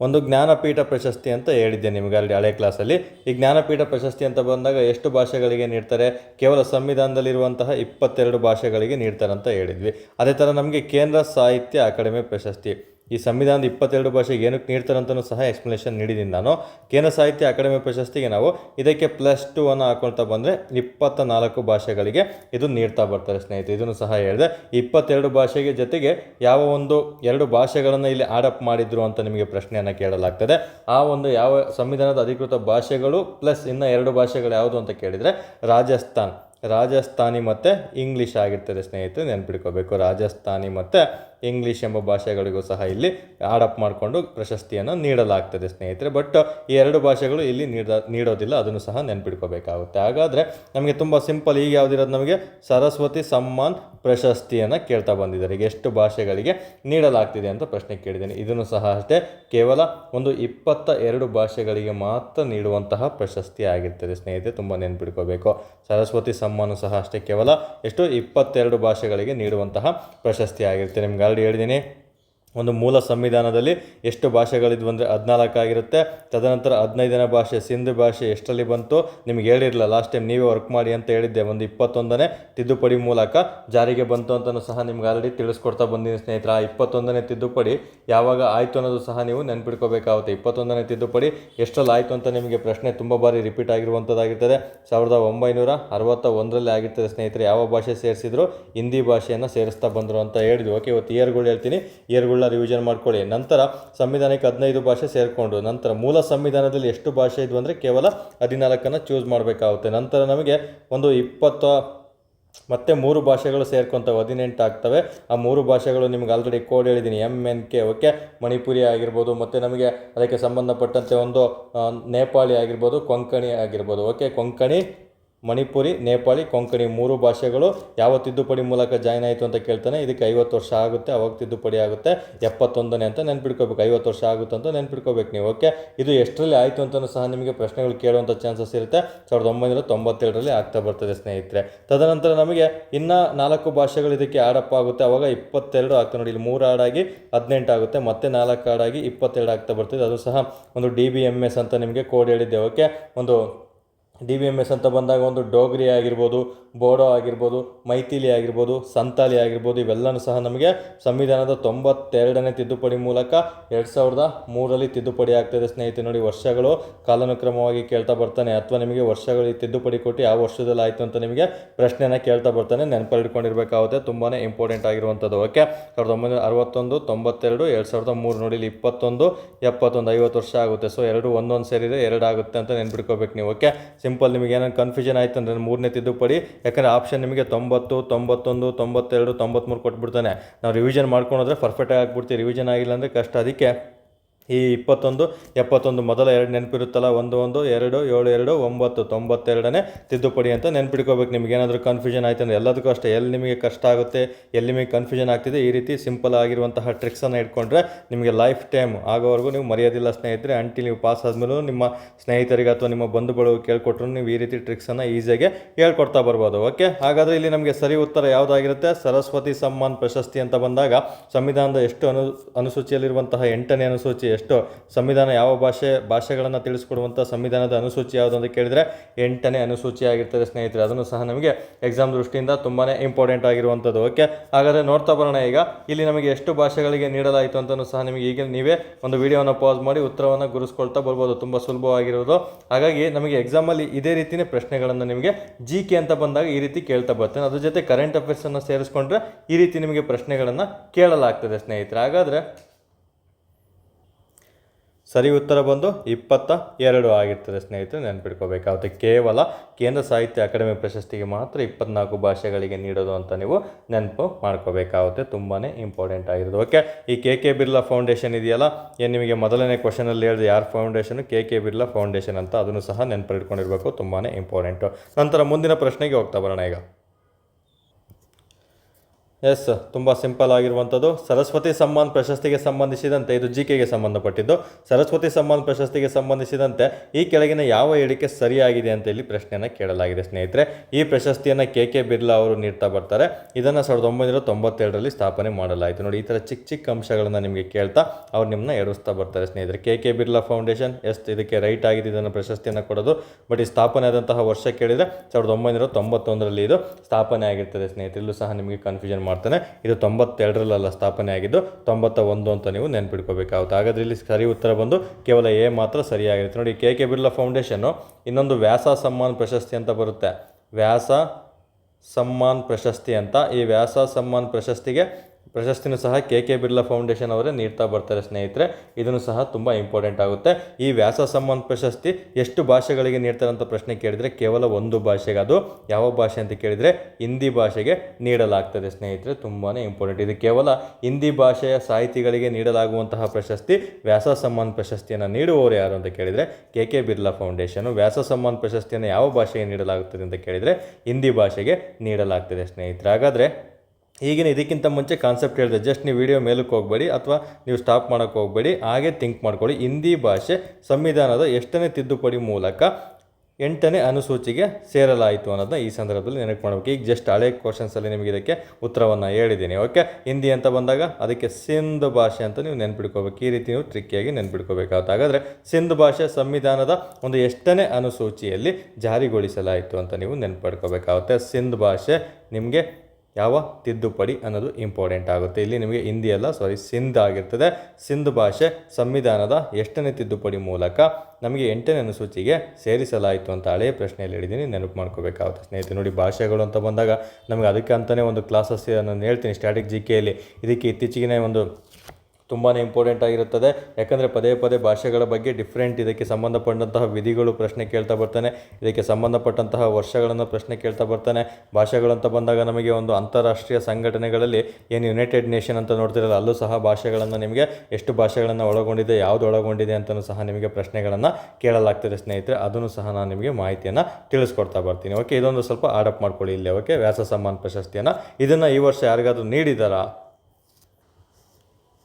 ಒಂದು ಜ್ಞಾನಪೀಠ ಪ್ರಶಸ್ತಿ ಅಂತ ಹೇಳಿದ್ದೆ ನಿಮಗೆ ಅಲ್ಲಿ ಹಳೆ ಕ್ಲಾಸಲ್ಲಿ ಈ ಜ್ಞಾನಪೀಠ ಪ್ರಶಸ್ತಿ ಅಂತ ಬಂದಾಗ ಎಷ್ಟು ಭಾಷೆಗಳಿಗೆ ನೀಡ್ತಾರೆ? ಕೇವಲ ಸಂವಿಧಾನದಲ್ಲಿರುವಂತಹ ಇಪ್ಪತ್ತೆರಡು ಭಾಷೆಗಳಿಗೆ ನೀಡ್ತಾರೆ ಅಂತ ಹೇಳಿದ್ವಿ. ಅದೇ ಥರ ನಮಗೆ ಕೇಂದ್ರ ಸಾಹಿತ್ಯ ಅಕಾಡೆಮಿ ಪ್ರಶಸ್ತಿ. ಈ ಸಂವಿಧಾನದ ಇಪ್ಪತ್ತೆರಡು ಭಾಷೆಗೆ ಏನಕ್ಕೆ ನೀಡ್ತಾರೆ ಅಂತಲೂ ಸಹ ಎಕ್ಸ್ಪ್ಲನೇಷನ್ ನೀಡಿದ್ದೀನಿ ನಾನು. ಕೇಂದ್ರ ಸಾಹಿತ್ಯ ಅಕಾಡೆಮಿ ಪ್ರಶಸ್ತಿಗೆ ನಾವು ಇದಕ್ಕೆ ಪ್ಲಸ್ ಟು ಅನ್ನು ಹಾಕೊಳ್ತಾ ಬಂದರೆ ಇಪ್ಪತ್ತ ನಾಲ್ಕು ಭಾಷೆಗಳಿಗೆ ಇದು ನೀಡ್ತಾ ಬರ್ತಾರೆ ಸ್ನೇಹಿತರೆ. ಇದನ್ನು ಸಹ ಹೇಳಿದೆ, ಇಪ್ಪತ್ತೆರಡು ಭಾಷೆಗೆ ಜೊತೆಗೆ ಯಾವ ಒಂದು ಎರಡು ಭಾಷೆಗಳನ್ನು ಇಲ್ಲಿ ಆಡಪ್ ಮಾಡಿದ್ರು ಅಂತ ನಿಮಗೆ ಪ್ರಶ್ನೆಯನ್ನು ಕೇಳಲಾಗ್ತದೆ. ಆ ಒಂದು ಯಾವ ಸಂವಿಧಾನದ ಅಧಿಕೃತ ಭಾಷೆಗಳು ಪ್ಲಸ್ ಇನ್ನು ಎರಡು ಭಾಷೆಗಳು ಯಾವುದು ಅಂತ ಕೇಳಿದರೆ ರಾಜಸ್ಥಾನ್. ರಾಜಸ್ಥಾನಿ ಮತ್ತು ಇಂಗ್ಲೀಷ್ ಆಗಿರ್ತದೆ ಸ್ನೇಹಿತರೆ ನೆನ್ಪಿಡ್ಕೋಬೇಕು ರಾಜಸ್ಥಾನಿ ಮತ್ತು ಇಂಗ್ಲೀಷ್ ಎಂಬ ಭಾಷೆಗಳಿಗೂ ಸಹ ಇಲ್ಲಿ ಆಡಪ್ ಮಾಡಿಕೊಂಡು ಪ್ರಶಸ್ತಿಯನ್ನು ನೀಡಲಾಗ್ತದೆ ಸ್ನೇಹಿತರೆ. ಬಟ್ ಈ ಎರಡು ಭಾಷೆಗಳು ಇಲ್ಲಿ ನೀಡ, ನೀಡೋದಿಲ್ಲ, ಅದನ್ನು ಸಹ ನೆನ್ಪಿಡ್ಕೋಬೇಕಾಗುತ್ತೆ ಹಾಗಾದರೆ ನಮಗೆ ತುಂಬ ಸಿಂಪಲ್ ಈಗ ಯಾವುದಿರೋದು ನಮಗೆ? ಸರಸ್ವತಿ ಸಮ್ಮಾನ್ ಪ್ರಶಸ್ತಿಯನ್ನು ಕೇಳ್ತಾ ಬಂದಿದ್ದಾರೆ. ಈಗ ಎಷ್ಟು ಭಾಷೆಗಳಿಗೆ ನೀಡಲಾಗ್ತಿದೆ ಅಂತ ಪ್ರಶ್ನೆ ಕೇಳಿದ್ದೇನೆ. ಇದನ್ನು ಸಹ ಅಷ್ಟೇ, ಕೇವಲ ಒಂದು ಇಪ್ಪತ್ತ ಎರಡು ಭಾಷೆಗಳಿಗೆ ಮಾತ್ರ ನೀಡುವಂತಹ ಪ್ರಶಸ್ತಿ ಆಗಿರ್ತದೆ ಸ್ನೇಹಿತರೆ, ತುಂಬ ನೆನ್ಪಿಡ್ಕೋಬೇಕು ಸರಸ್ವತಿ ಸಮ್ಮಾನ ಸಹ ಅಷ್ಟೇ, ಕೇವಲ ಎಷ್ಟು ಇಪ್ಪತ್ತೆರಡು ಭಾಷೆಗಳಿಗೆ ನೀಡುವಂತಹ ಪ್ರಶಸ್ತಿ ಆಗಿರುತ್ತೆ. ನಿಮ್ಗೆ ಆಲ್ರೆಡಿ ಹೇಳಿದ್ದೀನಿ. ಒಂದು ಮೂಲ ಸಂವಿಧಾನದಲ್ಲಿ ಎಷ್ಟು ಭಾಷೆಗಳಿದ್ವು ಅಂದರೆ ಹದಿನಾಲ್ಕು ಆಗಿರುತ್ತೆ ತದನಂತರ ಹದಿನೈದನೇ ಭಾಷೆ ಸಿಂಧು ಭಾಷೆ ಎಷ್ಟರಲ್ಲಿ ಬಂತು ನಿಮ್ಗೆ ಹೇಳಿರಲಿಲ್ಲ. ಲಾಸ್ಟ್ ಟೈಮ್ ನೀವೇ ವರ್ಕ್ ಮಾಡಿ ಅಂತ ಹೇಳಿದ್ದೆ. ಒಂದು ಇಪ್ಪತ್ತೊಂದನೇ ತಿದ್ದುಪಡಿ ಮೂಲಕ ಜಾರಿಗೆ ಬಂತು ಅಂತಲೂ ಸಹ ನಿಮ್ಗೆ ಆಲ್ರೆಡಿ ತಿಳಿಸ್ಕೊಡ್ತಾ ಬಂದಿದ್ದೀನಿ ಸ್ನೇಹಿತರೆ. ಆ ಇಪ್ಪತ್ತೊಂದನೇ ತಿದ್ದುಪಡಿ ಯಾವಾಗ ಆಯಿತು ಅನ್ನೋದು ಸಹ ನೀವು ನೆನ್ಪಿಡ್ಕೋಬೇಕಾಗುತ್ತೆ ಇಪ್ಪತ್ತೊಂದನೇ ತಿದ್ದುಪಡಿ ಎಷ್ಟರಲ್ಲಿ ಆಯಿತು ಅಂತ ನಿಮಗೆ ಪ್ರಶ್ನೆ ತುಂಬ ಬಾರಿ ರಿಪೀಟ್ ಆಗಿರುವಂಥದ್ದಾಗಿರ್ತದೆ ಸಾವಿರದ ಒಂಬೈನೂರ ಅರವತ್ತ ಒಂದರಲ್ಲಿ ಆಗಿರ್ತದೆ ಸ್ನೇಹಿತರೆ. ಯಾವ ಭಾಷೆ ಸೇರಿಸಿದ್ರು? ಹಿಂದಿ ಭಾಷೆಯನ್ನು ಸೇರಿಸ್ತಾ ಬಂದರು ಅಂತ ಹೇಳಿದ್ವಿ. ಓಕೆ ಇವತ್ತು ಇಯರ್ಗಳು ಹೇಳ್ತೀನಿ. ರಿವಿಷನ್ ಮಾಡ್ಕೊಳ್ಳಿ. ನಂತರ ಸಂವಿಧಾನಕ್ಕೆ ಹದಿನೈದು ಭಾಷೆ ಸೇರಿಕೊಂಡು, ನಂತರ ಮೂಲ ಸಂವಿಧಾನದಲ್ಲಿ ಎಷ್ಟು ಭಾಷೆ ಇದ್ವು ಅಂದರೆ ಕೇವಲ ಹದಿನಾಲ್ಕನ್ನು ಚೂಸ್ ಮಾಡಬೇಕಾಗುತ್ತೆ. ನಂತರ ನಮಗೆ ಒಂದು ಇಪ್ಪತ್ತ, ಮತ್ತೆ ಮೂರು ಭಾಷೆಗಳು ಸೇರ್ಕೊತವೆ, ಹದಿನೆಂಟು ಆಗ್ತವೆ. ಆ ಮೂರು ಭಾಷೆಗಳು ನಿಮ್ಗೆ ಆಲ್ರೆಡಿ ಕೋಡ್ ಹೇಳಿದ್ದೀನಿ M N K okay Manipuri ಆಗಿರ್ಬೋದು, ಮತ್ತು ನಮಗೆ ಅದಕ್ಕೆ ಸಂಬಂಧಪಟ್ಟಂತೆ ಒಂದು ನೇಪಾಳಿ ಆಗಿರ್ಬೋದು, ಕೊಂಕಣಿ ಆಗಿರ್ಬೋದು ಓಕೆ ಕೊಂಕಣಿ ಮಣಿಪುರಿ, ನೇಪಾಳಿ, ಕೊಂಕಣಿ ಮೂರು ಭಾಷೆಗಳು ಯಾವ ತಿದ್ದುಪಡಿ ಮೂಲಕ ಜಾಯ್ನ್ ಆಯಿತು ಅಂತ ಕೇಳ್ತಾನೆ, ಇದಕ್ಕೆ ಐವತ್ತು ವರ್ಷ ಆಗುತ್ತೆ, ಅವಾಗ ತಿದ್ದುಪಡಿ ಆಗುತ್ತೆ, ಎಪ್ಪತ್ತೊಂದನೇ ಅಂತ ನೆನ್ಪಿಟ್ಕೋಬೇಕು, ಐವತ್ತು ವರ್ಷ ಆಗುತ್ತೆ ಅಂತ ನೆನ್ಪಿಡ್ಕೋಬೇಕು ನೀವು ಓಕೆ ಇದು ಎಷ್ಟರಲ್ಲಿ ಆಯಿತು ಅಂತಲೂ ಸಹ ನಿಮಗೆ ಪ್ರಶ್ನೆಗಳು ಕೇಳುವಂಥ ಚಾನ್ಸಸ್ ಇರುತ್ತೆ, ಸಾವಿರದ ಒಂಬೈನೂರ ತೊಂಬತ್ತೇಳರಲ್ಲಿ ಆಗ್ತಾ ಬರ್ತದೆ ಸ್ನೇಹಿತರೆ. ತದನಂತರ ನಮಗೆ ಇನ್ನು ನಾಲ್ಕು ಭಾಷೆಗಳು ಇದಕ್ಕೆ ಆಡಪ್ಪ ಆಗುತ್ತೆ, ಅವಾಗ ಇಪ್ಪತ್ತೆರಡು ಆಗ್ತದೆ ನೋಡಿ, ಇಲ್ಲಿ ಮೂರು ಆಡಾಗಿ ಹದಿನೆಂಟು ಆಗುತ್ತೆ, ಮತ್ತೆ ನಾಲ್ಕು ಆಡಾಗಿ ಇಪ್ಪತ್ತೆರಡು ಆಗ್ತಾ ಬರ್ತದೆ, ಅದು ಸಹ ಒಂದು ಡಿ ಬಿ ಎಂ ಎಸ್ ಅಂತ ನಿಮಗೆ ಕೋಡ್ ಹೇಳಿದ್ದೆ ಓಕೆ ಒಂದು ಡಿ ಬಿ ಎಂ ಎಸ್ ಅಂತ ಬಂದಾಗ ಒಂದು ಡೋಗ್ರಿ ಆಗಿರ್ಬೋದು, ಬೋಡೋ ಆಗಿರ್ಬೋದು, ಮೈಥಿಲಿ ಆಗಿರ್ಬೋದು, ಸಂತಾಲಿ ಆಗಿರ್ಬೋದು, ಇವೆಲ್ಲನೂ ಸಹ ನಮಗೆ ಸಂವಿಧಾನದ ತೊಂಬತ್ತೆರಡನೇ ತಿದ್ದುಪಡಿ ಮೂಲಕ ಎರಡು ಸಾವಿರದ ಮೂರರಲ್ಲಿ ತಿದ್ದುಪಡಿ ಆಗ್ತದೆ. ಸ್ನೇಹಿತರೆ, ನೋಡಿ, ವರ್ಷಗಳು ಕಾಲಾನುಕ್ರಮವಾಗಿ ಕೇಳ್ತಾ ಬರ್ತಾನೆ. ಅಥವಾ ನಿಮಗೆ ವರ್ಷಗಳು ಈ ತಿದ್ದುಪಡಿ ಕೊಟ್ಟು ಯಾವ ವರ್ಷದಲ್ಲಿ ಆಯಿತು ಅಂತ ನಿಮಗೆ ಪ್ರಶ್ನೆಯನ್ನು ಕೇಳ್ತಾ ಬರ್ತಾನೆ. ನೆನಪಲ್ಲಿ ಇಟ್ಕೊಂಡಿರ್ಬೇಕಾಗುತ್ತೆ. ತುಂಬಾ ಇಂಪಾರ್ಟೆಂಟ್ ಆಗಿರುವಂಥದ್ದು. ಓಕೆ? ಸಾವಿರದ ಒಂಬೈನೂರ ಅರವತ್ತೊಂದು, ತೊಂಬತ್ತೆರಡು, ಎರಡು ಸಾವಿರದ ಮೂರು, ನೋಡಿ, ಇಲ್ಲಿ ಇಪ್ಪತ್ತೊಂದು, ಎಪ್ಪತ್ತೊಂದು, ಐವತ್ತು ವರ್ಷ ಆಗುತ್ತೆ. ಸೊ, ಎರಡು ಒಂದೊಂದು ಸೇರಿದೆ ಎರಡು ಆಗುತ್ತೆ ಅಂತ ನೆನ್ಪಿಟ್ಕೋಬೇಕು ನೀವು. ಓಕೆ? ಸಿಂಪಲ್ ನಿಮಗೆ ಏನಾದ್ರು ಕನ್ಫ್ಯೂಷನ್ ಆಯ್ತು ಅಂದರೆ ಮೂರನೇ ತಿದ್ದುಪಡಿ, ಯಾಕಂದರೆ ಆಪ್ಷನ್ ನಿಮಗೆ ತೊಂಬತ್ತು, ತೊಂಬತ್ತೊಂದು, ತೊಂಬತ್ತೆರಡು ತೊಂಬತ್ತ್ಮೂರು ಕೊಟ್ಬಿಡ್ತಾನೆ. ನಾವು ರಿವಿಷನ್ ಮಾಡ್ಕೊಂಡ್ರೆ ಪರ್ಫೆಕ್ಟಾಗಿ ಆಗ್ಬಿಡ್ತೀವಿ. ರಿವಿಷನ್ ಆಗಿಲ್ಲ ಅಂದರೆ ಕಷ್ಟ. ಅದಕ್ಕೆ ಈ ಇಪ್ಪತ್ತೊಂದು, ಎಪ್ಪತ್ತೊಂದು ಮೊದಲ ಎರಡು ನೆನಪಿರುತ್ತಲ್ಲ, ಒಂದು ಒಂದು, ಎರಡು, ಏಳು, ಎರಡು, ಒಂಬತ್ತು, ತೊಂಬತ್ತೆರಡನೇ ತಿದ್ದುಪಡಿ ಅಂತ ನೆನ್ಪಿಟ್ಕೋಬೇಕು ನಿಮ್ಗೆ. ಏನಾದರೂ ಕನ್ಫ್ಯೂಷನ್ ಆಯ್ತು ಅಂದರೆ ಎಲ್ಲದಕ್ಕೂ ಅಷ್ಟೇ. ಎಲ್ಲಿ ನಿಮಗೆ ಕಷ್ಟ ಆಗುತ್ತೆ, ಎಲ್ಲಿ ನಿಮಗೆ ಕನ್ಫ್ಯೂಷನ್ ಆಗ್ತಿದೆ, ಈ ರೀತಿ ಸಿಂಪಲ್ ಆಗಿರುವಂತಹ ಟ್ರಿಕ್ಸನ್ನು ಇಟ್ಕೊಂಡ್ರೆ ನಿಮಗೆ ಲೈಫ್ ಟೈಮ್ ಆಗೋವರೆಗೂ ನೀವು ಮರೆಯೋದಿಲ್ಲ ಸ್ನೇಹಿತರೆ. ಅಂಟಿ ನೀವು ಪಾಸ್ ಆದಮೇಲೂ ನಿಮ್ಮ ಸ್ನೇಹಿತರಿಗೆ ಅಥವಾ ನಿಮ್ಮ ಬಂಧು ಬಳಗ ಕೇಳ್ಕೊಟ್ರು ನೀವು ಈ ರೀತಿ ಟ್ರಿಕ್ಸನ್ನು ಈಸಿಯಾಗಿ ಹೇಳ್ಕೊಡ್ತಾ ಬರ್ಬೋದು. ಓಕೆ ಹಾಗಾದರೆ ಇಲ್ಲಿ ನಮಗೆ ಸರಿ ಉತ್ತರ ಯಾವುದಾಗಿರುತ್ತೆ? ಸರಸ್ವತಿ ಸಮ್ಮಾನ್ ಪ್ರಶಸ್ತಿ ಅಂತ ಬಂದಾಗ ಸಂವಿಧಾನದ ಎಷ್ಟು ಅನು, ಅನುಸೂಚಿಯಲ್ಲಿರುವಂತಹ ಎಂಟನೇ ಅನುಸೂಚಿ ಎಷ್ಟು ಸಂವಿಧಾನ ಯಾವ ಭಾಷೆ, ಭಾಷೆಗಳನ್ನು ತಿಳಿಸ್ಕೊಡುವಂಥ ಸಂವಿಧಾನದ ಅನುಸೂಚಿ ಯಾವುದು ಅಂತ ಕೇಳಿದರೆ ಎಂಟನೇ ಅನುಸೂಚಿ ಆಗಿರ್ತದೆ ಸ್ನೇಹಿತರೆ. ಅದನ್ನು ಸಹ ನಮಗೆ ಎಕ್ಸಾಮ್ ದೃಷ್ಟಿಯಿಂದ ತುಂಬಾ ಇಂಪಾರ್ಟೆಂಟ್ ಆಗಿರುವಂಥದ್ದು. ಓಕೆ ಹಾಗಾದರೆ ನೋಡ್ತಾ ಬರೋಣ ಈಗ. ಇಲ್ಲಿ ನಮಗೆ ಎಷ್ಟು ಭಾಷೆಗಳಿಗೆ ನೀಡಲಾಯಿತು ಅಂತಲೂ ಸಹ ನಿಮಗೆ ಈಗ ನೀವೇ ಒಂದು ವಿಡಿಯೋವನ್ನು ಪಾಸ್ ಮಾಡಿ ಉತ್ತರವನ್ನು ಗುರುಸ್ಕೊಳ್ತಾ ಬರ್ಬೋದು. ತುಂಬ ಸುಲಭವಾಗಿರೋದು. ಹಾಗಾಗಿ ನಮಗೆ ಎಕ್ಸಾಮಲ್ಲಿ ಇದೇ ರೀತಿಯೇ ಪ್ರಶ್ನೆಗಳನ್ನು ನಿಮಗೆ ಜಿ ಕೆ ಅಂತ ಬಂದಾಗ ಈ ರೀತಿ ಕೇಳ್ತಾ ಬರ್ತೇನೆ. ಅದ್ರ ಜೊತೆ ಕರೆಂಟ್ ಅಫೇರ್ಸನ್ನು ಸೇರಿಸ್ಕೊಂಡ್ರೆ ಈ ರೀತಿ ನಿಮಗೆ ಪ್ರಶ್ನೆಗಳನ್ನು ಕೇಳಲಾಗ್ತದೆ ಸ್ನೇಹಿತರೆ. ಹಾಗಾದರೆ ಸರಿ ಉತ್ತರ ಬಂದು ಇಪ್ಪತ್ತ ಎರಡು ಆಗಿರ್ತದೆ, ಸ್ನೇಹಿತರೆ, ನೆನ್ಪಿಟ್ಕೋಬೇಕಾಗುತ್ತೆ. ಕೇವಲ ಕೇಂದ್ರ ಸಾಹಿತ್ಯ ಅಕಾಡೆಮಿ ಪ್ರಶಸ್ತಿಗೆ ಮಾತ್ರ ಇಪ್ಪತ್ನಾಲ್ಕು ಭಾಷೆಗಳಿಗೆ ನೀಡೋದು ಅಂತ ನೀವು ನೆನಪು ಮಾಡ್ಕೋಬೇಕಾಗುತ್ತೆ. ತುಂಬಾ ಇಂಪಾರ್ಟೆಂಟ್ ಆಗಿರೋದು. ಓಕೆ, ಈ ಕೆ ಕೆ ಬಿರ್ಲಾ ಫೌಂಡೇಶನ್ ಇದೆಯಲ್ಲ? ಏನು ನಿಮಗೆ ಮೊದಲನೇ ಕ್ವಶನಲ್ಲಿ ಹೇಳಿದೆ ಯಾರು foundation? K K Birla foundation ಅಂತ ಅದನ್ನು ಸಹ ನೆನಪಿಟ್ಕೊಂಡಿರ್ಬೇಕು. ತುಂಬಾ ಇಂಪಾರ್ಟೆಂಟು. ನಂತರ ಮುಂದಿನ ಪ್ರಶ್ನೆಗೆ ಹೋಗ್ತಾ ಬರೋಣ ಈಗ. ಎಸ್ ತುಂಬ ಸಿಂಪಲ್ ಆಗಿರುವಂಥದ್ದು. ಸರಸ್ವತಿ ಸಮ್ಮಾನ್ ಪ್ರಶಸ್ತಿಗೆ ಸಂಬಂಧಿಸಿದಂತೆ, ಇದು ಜಿ ಕೆಗೆ ಸಂಬಂಧಪಟ್ಟಿದ್ದು. ಸರಸ್ವತಿ ಸಮ್ಮಾನ್ ಪ್ರಶಸ್ತಿಗೆ ಸಂಬಂಧಿಸಿದಂತೆ, ಈ ಕೆಳಗಿನ ಯಾವ ಹೇಳಿಕೆ ಸರಿಯಾಗಿದೆ ಅಂತ ಇಲ್ಲಿ ಪ್ರಶ್ನೆಯನ್ನು ಕೇಳಲಾಗಿದೆ, ಸ್ನೇಹಿತರೆ. ಈ ಪ್ರಶಸ್ತಿಯನ್ನು ಕೆ ಕೆ ಬಿರ್ಲಾ ಅವರು ನೀಡ್ತಾ ಬರ್ತಾರೆ. ಇದನ್ನು ಸಾವಿರದ ಒಂಬೈನೂರ ತೊಂಬತ್ತೆರಡರಲ್ಲಿ ಸ್ಥಾಪನೆ ಮಾಡಲಾಯಿತು. ನೋಡಿ, ಈ ಥರ ಚಿಕ್ಕ ಚಿಕ್ಕ ಅಂಶಗಳನ್ನು ನಿಮಗೆ ಕೇಳ್ತಾ ಅವ್ರು ನಿಮ್ಮನ್ನ ಎದುರಿಸ್ತಾ ಬರ್ತಾರೆ, ಸ್ನೇಹಿತರೆ. K K Birla foundation yes ಇದಕ್ಕೆ ರೈಟ್ ಆಗಿದೆ, ಇದನ್ನು ಪ್ರಶಸ್ತಿಯನ್ನು ಕೊಡೋದು. ಬಟ್ ಈ ಸ್ಥಾಪನೆ ಆದಂತಹ ವರ್ಷ ಕೇಳಿದರೆ, ಸಾವಿರದ ಒಂಬೈನೂರ ತೊಂಬತ್ತೊಂದರಲ್ಲಿ ಇದು ಸ್ಥಾಪನೆ ಆಗಿರ್ತದೆ, ಸ್ನೇಹಿತರೆ. ಇಲ್ಲೂ ಸಹ ನಿಮಗೆ ಕನ್ಫ್ಯೂಷನ್ ಮಾಡ್ತಾನೆ. ಇದು ತೊಂಬತ್ತೆರಡರಲ್ಲ ಸ್ಥಾಪನೆ ಆಗಿದ್ದು ತೊಂಬತ್ತ ಒಂದು ಅಂತ ನೀವು ನೆನ್ಪಿಟ್ಕೋಬೇಕಾಗುತ್ತೆ. ಹಾಗಾದ್ರೆ ಇಲ್ಲಿ ಸರಿ ಉತ್ತರ ಬಂದು ಕೇವಲ ಎ ಮಾತ್ರ ಸರಿಯಾಗಿರುತ್ತೆ. ನೋಡಿ, ಕೆ ಕೆ ಬಿರ್ಲಾ ಫೌಂಡೇಶನ್ನು ಇನ್ನೊಂದು ವ್ಯಾಸ ಸಮ್ಮಾನ್ ಪ್ರಶಸ್ತಿ ಅಂತ ಬರುತ್ತೆ. ವ್ಯಾಸ ಸಮ್ಮಾನ್ ಪ್ರಶಸ್ತಿ ಅಂತ ಈ ವ್ಯಾಸ ಸಮ್ಮಾನ್ ಪ್ರಶಸ್ತಿಗೆ ಪ್ರಶಸ್ತಿನೂ ಸಹ ಕೆ ಕೆ ಬಿರ್ಲಾ ಫೌಂಡೇಶನ್ ಅವರೇ ನೀಡ್ತಾ ಬರ್ತಾರೆ ಸ್ನೇಹಿತರೆ. ಇದನ್ನು ಸಹ ತುಂಬ ಇಂಪಾರ್ಟೆಂಟ್ ಆಗುತ್ತೆ. ಈ ವ್ಯಾಸ ಸಂಬಂಧ ಪ್ರಶಸ್ತಿ ಎಷ್ಟು ಭಾಷೆಗಳಿಗೆ ನೀಡ್ತಾರೆ ಅಂತ ಪ್ರಶ್ನೆ ಕೇಳಿದರೆ ಕೇವಲ ಒಂದು ಭಾಷೆಗೆ ಅದು. ಯಾವ ಭಾಷೆ ಅಂತ ಕೇಳಿದರೆ ಹಿಂದಿ ಭಾಷೆಗೆ ನೀಡಲಾಗ್ತದೆ ಸ್ನೇಹಿತರೆ. ತುಂಬಾ ಇಂಪಾರ್ಟೆಂಟ್. ಇದು ಕೇವಲ ಹಿಂದಿ ಭಾಷೆಯ ಸಾಹಿತಿಗಳಿಗೆ ನೀಡಲಾಗುವಂತಹ ಪ್ರಶಸ್ತಿ, ವ್ಯಾಸ ಸಂಬಂಧ ಪ್ರಶಸ್ತಿಯನ್ನು ನೀಡುವವರು ಯಾರು ಅಂತ ಕೇಳಿದರೆ K K Birla foundation. Vyas ಸಂಬಂಧ ಪ್ರಶಸ್ತಿಯನ್ನು ಯಾವ ಭಾಷೆಗೆ ನೀಡಲಾಗುತ್ತದೆ ಅಂತ ಕೇಳಿದರೆ ಹಿಂದಿ ಭಾಷೆಗೆ ನೀಡಲಾಗ್ತದೆ ಸ್ನೇಹಿತರೆ. ಹಾಗಾದರೆ ಈಗಿನ ಇದಕ್ಕಿಂತ ಮುಂಚೆ ಕಾನ್ಸೆಪ್ಟ್ ಹೇಳಿದೆ ಜಸ್ಟ್ ನೀವು ವಿಡಿಯೋ ಮೇಲಕ್ಕೆ ಹೋಗಬೇಡಿ ಅಥವಾ ನೀವು ಸ್ಟಾಪ್ ಮಾಡೋಕ್ಕೆ ಹೋಗಬೇಡಿ, ಹಾಗೆ ಥಿಂಕ್ ಮಾಡ್ಕೊಳ್ಳಿ. ಹಿಂದಿ ಭಾಷೆ ಸಂವಿಧಾನದ ಎಷ್ಟನೇ ತಿದ್ದುಪಡಿ ಮೂಲಕ ಎಂಟನೇ ಅನುಸೂಚಿಗೆ ಸೇರಲಾಯಿತು ಅನ್ನೋದನ್ನ ಈ ಸಂದರ್ಭದಲ್ಲಿ ನೆನಪು ಮಾಡಬೇಕು. ಈಗ ಜಸ್ಟ್ ಹಳೆ ಕ್ವಶನ್ಸಲ್ಲಿ ನಿಮಗೆ ಇದಕ್ಕೆ ಉತ್ತರವನ್ನು ಹೇಳಿದ್ದೀನಿ. ಓಕೆ ಹಿಂದಿ ಅಂತ ಬಂದಾಗ ಅದಕ್ಕೆ ಸಿಂಧ್ ಭಾಷೆ ಅಂತ ನೀವು ನೆನ್ಪಿಡ್ಕೋಬೇಕು. ಈ ರೀತಿ ನೀವು ಟ್ರಿಕ್ಕಿಯಾಗಿ ನೆನ್ಪಿಡ್ಕೋಬೇಕಾಗುತ್ತೆ. ಹಾಗಾದರೆ ಸಿಂಧ್ ಭಾಷೆ ಸಂವಿಧಾನದ ಒಂದು ಎಷ್ಟನೇ ಅನುಸೂಚಿಯಲ್ಲಿ ಜಾರಿಗೊಳಿಸಲಾಯಿತು ಅಂತ ನೀವು ನೆನ್ಪಿಡ್ಕೋಬೇಕಾಗುತ್ತೆ ಸಿಂಧ್ ಭಾಷೆ ನಿಮಗೆ ಯಾವ? ತಿದ್ದುಪಡಿ ಅನ್ನೋದು ಇಂಪಾರ್ಟೆಂಟ್ ಆಗುತ್ತೆ. ಇಲ್ಲಿ ನಿಮಗೆ ಹಿಂದಿ ಅಲ್ಲ ಸಾರಿ ಸಿಂಧ್ ಆಗಿರ್ತದೆ. ಸಿಂಧ್ ಭಾಷೆ ಸಂವಿಧಾನದ ಎಷ್ಟನೇ ತಿದ್ದುಪಡಿ ಮೂಲಕ ನಮಗೆ ಎಂಟನೇ ಅನುಸೂಚಿಗೆ ಸೇರಿಸಲಾಯಿತು ಅಂತ ಹಳೆಯ ಪ್ರಶ್ನೆಯಲ್ಲಿ ಹೇಳಿದ್ದೀನಿ. ನೆನಪು ಮಾಡ್ಕೋಬೇಕಾಗುತ್ತೆ ಸ್ನೇಹಿತರೆ. ನೋಡಿ, ಭಾಷೆಗಳು ಅಂತ ಬಂದಾಗ ನಮಗೆ ಅದಕ್ಕೆ ಅಂತಲೇ ಒಂದು ಕ್ಲಾಸಸ್ ನಾನು ಹೇಳ್ತೀನಿ. ಸ್ಟ್ಯಾಟಿಕ್ ಜಿ ಕೆಯಲ್ಲಿ ಇದಕ್ಕೆ ಇತ್ತೀಚೆಗೆ ಒಂದು ತುಂಬಾ ಇಂಪಾರ್ಟೆಂಟ್ ಆಗಿರುತ್ತದೆ. ಯಾಕಂದರೆ ಪದೇ ಪದೇ ಭಾಷೆಗಳ ಬಗ್ಗೆ ಡಿಫ್ರೆಂಟ್ ಇದಕ್ಕೆ ಸಂಬಂಧಪಟ್ಟಂತಹ ವಿಧಿಗಳು ಪ್ರಶ್ನೆ ಕೇಳ್ತಾ ಬರ್ತಾನೆ. ಇದಕ್ಕೆ ಸಂಬಂಧಪಟ್ಟಂತಹ ವರ್ಷಗಳನ್ನು ಪ್ರಶ್ನೆ ಕೇಳ್ತಾ ಬರ್ತಾನೆ. ಭಾಷೆಗಳು ಅಂತ ಬಂದಾಗ ನಮಗೆ ಒಂದು ಅಂತಾರಾಷ್ಟ್ರೀಯ ಸಂಘಟನೆಗಳಲ್ಲಿ ಏನು ಯುನೈಟೆಡ್ ನೇಷನ್ ಅಂತ ನೋಡ್ತಿರಲ್ಲ, ಅಲ್ಲೂ ಸಹ ಭಾಷೆಗಳನ್ನು ನಿಮಗೆ ಎಷ್ಟು ಭಾಷೆಗಳನ್ನು ಒಳಗೊಂಡಿದೆ, ಯಾವುದು ಒಳಗೊಂಡಿದೆ ಅಂತಲೂ ಸಹ ನಿಮಗೆ ಪ್ರಶ್ನೆಗಳನ್ನು ಕೇಳಲಾಗ್ತದೆ ಸ್ನೇಹಿತರೆ. ಅದನ್ನು ಸಹ ನಾನು ನಿಮಗೆ ಮಾಹಿತಿಯನ್ನು ತಿಳಿಸ್ಕೊಡ್ತಾ ಬರ್ತೀನಿ. ಓಕೆ ಇದೊಂದು ಸ್ವಲ್ಪ ಆಡಪ್ ಮಾಡ್ಕೊಳ್ಳಿ ಇಲ್ಲಿ. ಓಕೆ ವ್ಯಾಸ ಸಮ್ಮಾನ್ ಪ್ರಶಸ್ತಿಯನ್ನು. ಇದನ್ನು ಈ ವರ್ಷ ಯಾರಿಗಾದರೂ ನೀಡಿದಾರಾ?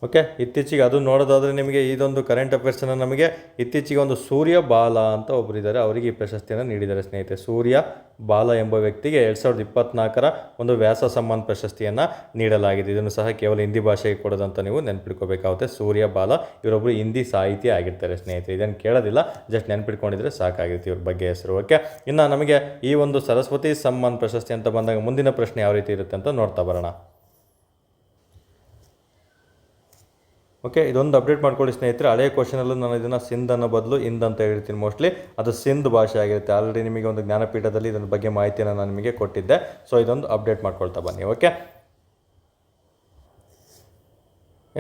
ಓಕೆ ಇತ್ತೀಚೆಗೆ ಅದು ನೋಡೋದಾದರೆ ನಿಮಗೆ ಇದೊಂದು ಕರೆಂಟ್ ಅಫೇರ್ಸನ್ನು ನಮಗೆ ಇತ್ತೀಚೆಗೆ ಒಂದು ಸೂರ್ಯ ಬಾಲ ಅಂತ ಒಬ್ಬರಿದ್ದಾರೆ ಅವರಿಗೆ ಈ ಪ್ರಶಸ್ತಿಯನ್ನು ನೀಡಿದ್ದಾರೆ ಸ್ನೇಹಿತರೆ. ಸೂರ್ಯ ಬಾಲ ಎಂಬ ವ್ಯಕ್ತಿಗೆ ಎರಡು ಸಾವಿರದ ಇಪ್ಪತ್ನಾಲ್ಕರ ಒಂದು ವ್ಯಾಸ ಸಮ್ಮಾನ್ ಪ್ರಶಸ್ತಿಯನ್ನು ನೀಡಲಾಗಿದೆ. ಇದನ್ನು ಸಹ ಕೇವಲ ಹಿಂದಿ ಭಾಷೆಗೆ ಕೊಡೋದಂತ ನೀವು ನೆನ್ಪಿಟ್ಕೋಬೇಕಾಗುತ್ತೆ. ಸೂರ್ಯ ಬಾಲ ಇವರೊಬ್ಬರು ಹಿಂದಿ ಸಾಹಿತಿ ಆಗಿರ್ತಾರೆ ಸ್ನೇಹಿತರೆ. ಇದನ್ನು ಕೇಳೋದಿಲ್ಲ, ಜಸ್ಟ್ ನೆನ್ಪಿಟ್ಕೊಂಡಿದ್ರೆ ಸಾಕಾಗಿರುತ್ತೆ ಇವ್ರ ಬಗ್ಗೆ ಹೆಸರು. ಓಕೆ ಇನ್ನು ನಮಗೆ ಈ ಒಂದು ಸರಸ್ವತಿ ಸಮ್ಮಾನ್ ಪ್ರಶಸ್ತಿ ಅಂತ ಬಂದಾಗ ಮುಂದಿನ ಪ್ರಶ್ನೆ ಯಾವ ರೀತಿ ಇರುತ್ತೆ ಅಂತ ನೋಡ್ತಾ ಬರೋಣ. ಓಕೆ ಇದೊಂದು ಅಪ್ಡೇಟ್ ಮಾಡ್ಕೊಳ್ಳಿ ಸ್ನೇಹಿತರೆ. ಹಳೆಯ ಕ್ವಶನಲ್ಲೂ ನಾನು ಇದನ್ನು ಸಿಂಧ್ ಅನ್ನೋ ಬದಲು ಇಂದ್ ಅಂತ ಹೇಳ್ತೀನಿ ಮೋಸ್ಟ್ಲಿ ಅದು ಸಿಂಧ್ ಭಾಷೆ ಆಗಿರುತ್ತೆ. ಆಲ್ರೆಡಿ ನಿಮಗೆ ಒಂದು ಜ್ಞಾನಪೀಠದಲ್ಲಿ ಇದರ ಬಗ್ಗೆ ಮಾಹಿತಿಯನ್ನು ನಾನು ನಿಮಗೆ ಕೊಟ್ಟಿದ್ದೆ. ಸೊ ಇದೊಂದು ಅಪ್ಡೇಟ್ ಮಾಡ್ಕೊಳ್ತಾ ಬನ್ನಿ ಓಕೆ